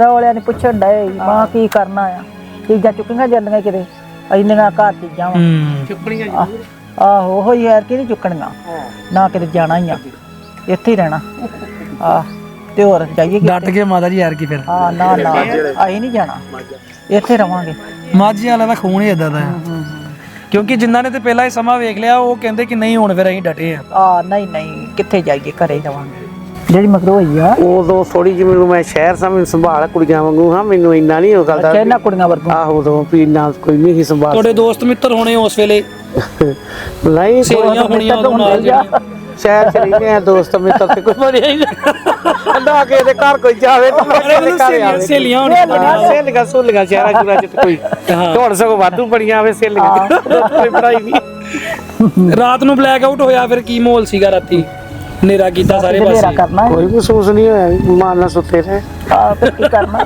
ਰੌਲਿਆਂ ਨੇ ਪੁੱਛਣ ਡਏ ਮਾਂ ਕੀ ਕਰਨਾ ਆ? ਚੀਜ਼ਾਂ ਚੁੱਕੀਆਂ ਜਾਂਦੀਆਂ ਕਿਤੇ? ਇੰਨੀਆਂ ਘਰ ਚੀਜ਼ਾਂ ਵਾ। ਹੂੰ। ਚੁੱਕਣੀਆਂ ਆਹੋ ਉਹ ਹੀ ਯਾਰ ਕਿ ਨਹੀਂ ਚੁੱਕਣੀਆਂ ਨਾ ਕਿਤੇ ਜਾਣਾ ਹੀ ਆ। ਇੱਥੇ ਹੀ ਰਹਿਣਾ। ਆ ਤੇ ਹੋਰ ਜਾਈਏ ਕਿ ਡਟ ਕੇ ਮਾਤਾ ਜੀ ਯਾਰ ਕੀ ਫਿਰ। ਆ ਨਾ ਨਾ। ਅਸੀਂ ਨਹੀਂ ਜਾਣਾ। ਇੱਥੇ ਰਵਾਂਗੇ। ਮਾਝੀ ਵਾਲਾ ਦਾ ਖੂਨ ਹੀ ਇਦਾਂ ਦਾ ਹੈ। ਕਿਉਂਕਿ ਜਿਨ੍ਹਾਂ ਨੇ ਤੇ ਪਹਿਲਾਂ ਇਹ ਸਮਾਂ ਵੇਖ ਲਿਆ ਉਹ ਕਹਿੰਦੇ ਕਿ ਨਹੀਂ ਹੁਣ ਫਿਰ ਅਸੀਂ ਡਟੇ ਆ। ਆ ਨਹੀਂ ਨਹੀਂ। ਕਿੱਥੇ ਜਾਈਏ? ਘਰੇ ਹੀ ਰਵਾਂਗੇ। ਜਿਹੜੀ ਮਗਰੋਂ ਹੋਈ ਆ। ਉਦੋਂ ਥੋੜੀ ਜਿਹੀ ਮੈਨੂੰ ਮੈਂ ਸ਼ਹਿਰ ਸਾਂ ਮੈਨੂੰ ਸੰਭਾਲ ਕੁੜੀਆਂ ਵਾਂਗੂ ਹਾਂ ਮੈਨੂੰ ਇੰਨਾ ਨਹੀਂ ਉਹ ਗੱਲ ਦਾ ਅੱਛਾ ਇਹਨਾਂ ਕੁੜੀਆਂ ਵਰਗੂ? ਆਹੋ ਉਦੋਂ ਵੀ ਇੰਨਾ ਕੋਈ ਨਹੀਂ ਸੀ ਸੰਭਾਲ ਤੁਹਾਡੇ ਦੋਸਤ ਮਿੱਤਰ ਹੋਣੇ ਉਸ ਵੇਲੇ? ਨਹੀਂ ਸਹੇਲੀਆਂ ਹੋਣੀਆਂ ਉਦੋਂ ਨਾਲ ਸ਼ਹਿਰ ਚ ਰਹਿੰਦੇ ਆ ਦੋਸਤ ਮਿੱਤਰ ਤੇ ਕੋਈ ਮਰਿਆ ਹੀ ਅੰਦਾ ਕੇ ਦੇ ਘਰ ਕੋਈ ਜਾਵੇ ਤੇ ਮੇਰੇ ਘਰ ਆਵੇ। ਸਹੇਲੀਆਂ ਹੋਣੀਆਂ। ਹਾਂ। ਸਹੇਲੀਆਂ ਸੁਹਲੀਆਂ ਸ਼ਹਿਰਾਂ ਚੁਰਾ ਚ ਕੋਈ ਢੋਲ ਸਗੋਂ ਵਾਧੂ ਬੜੀਆਂ ਆਵੇ ਸਹੇਲੀਆਂ ਕੋਈ ਪੜਾਈ ਨਹੀਂ। ਰਾਤ ਨੂੰ ਬਲੈਕ ਆਊਟ ਹੋਇਆ ਫਿਰ ਕੀ ਮਾਹੌਲ ਸੀਗਾ ਰਾਤੀ? ਹਨੇਰਾ ਕੀਤਾ ਸਾਰੇ ਹਨੇਰਾ ਪਾਸੇ। ਕਰਨਾ ਕੋਈ ਮਹਿਸੂਸ ਨਹੀਂ ਹੋਇਆ ਮਾਨ ਨਾਲ ਸੁੱਤੇ ਰਹੇ। ਆ ਫਿਰ ਕੀ ਕਰਨਾ?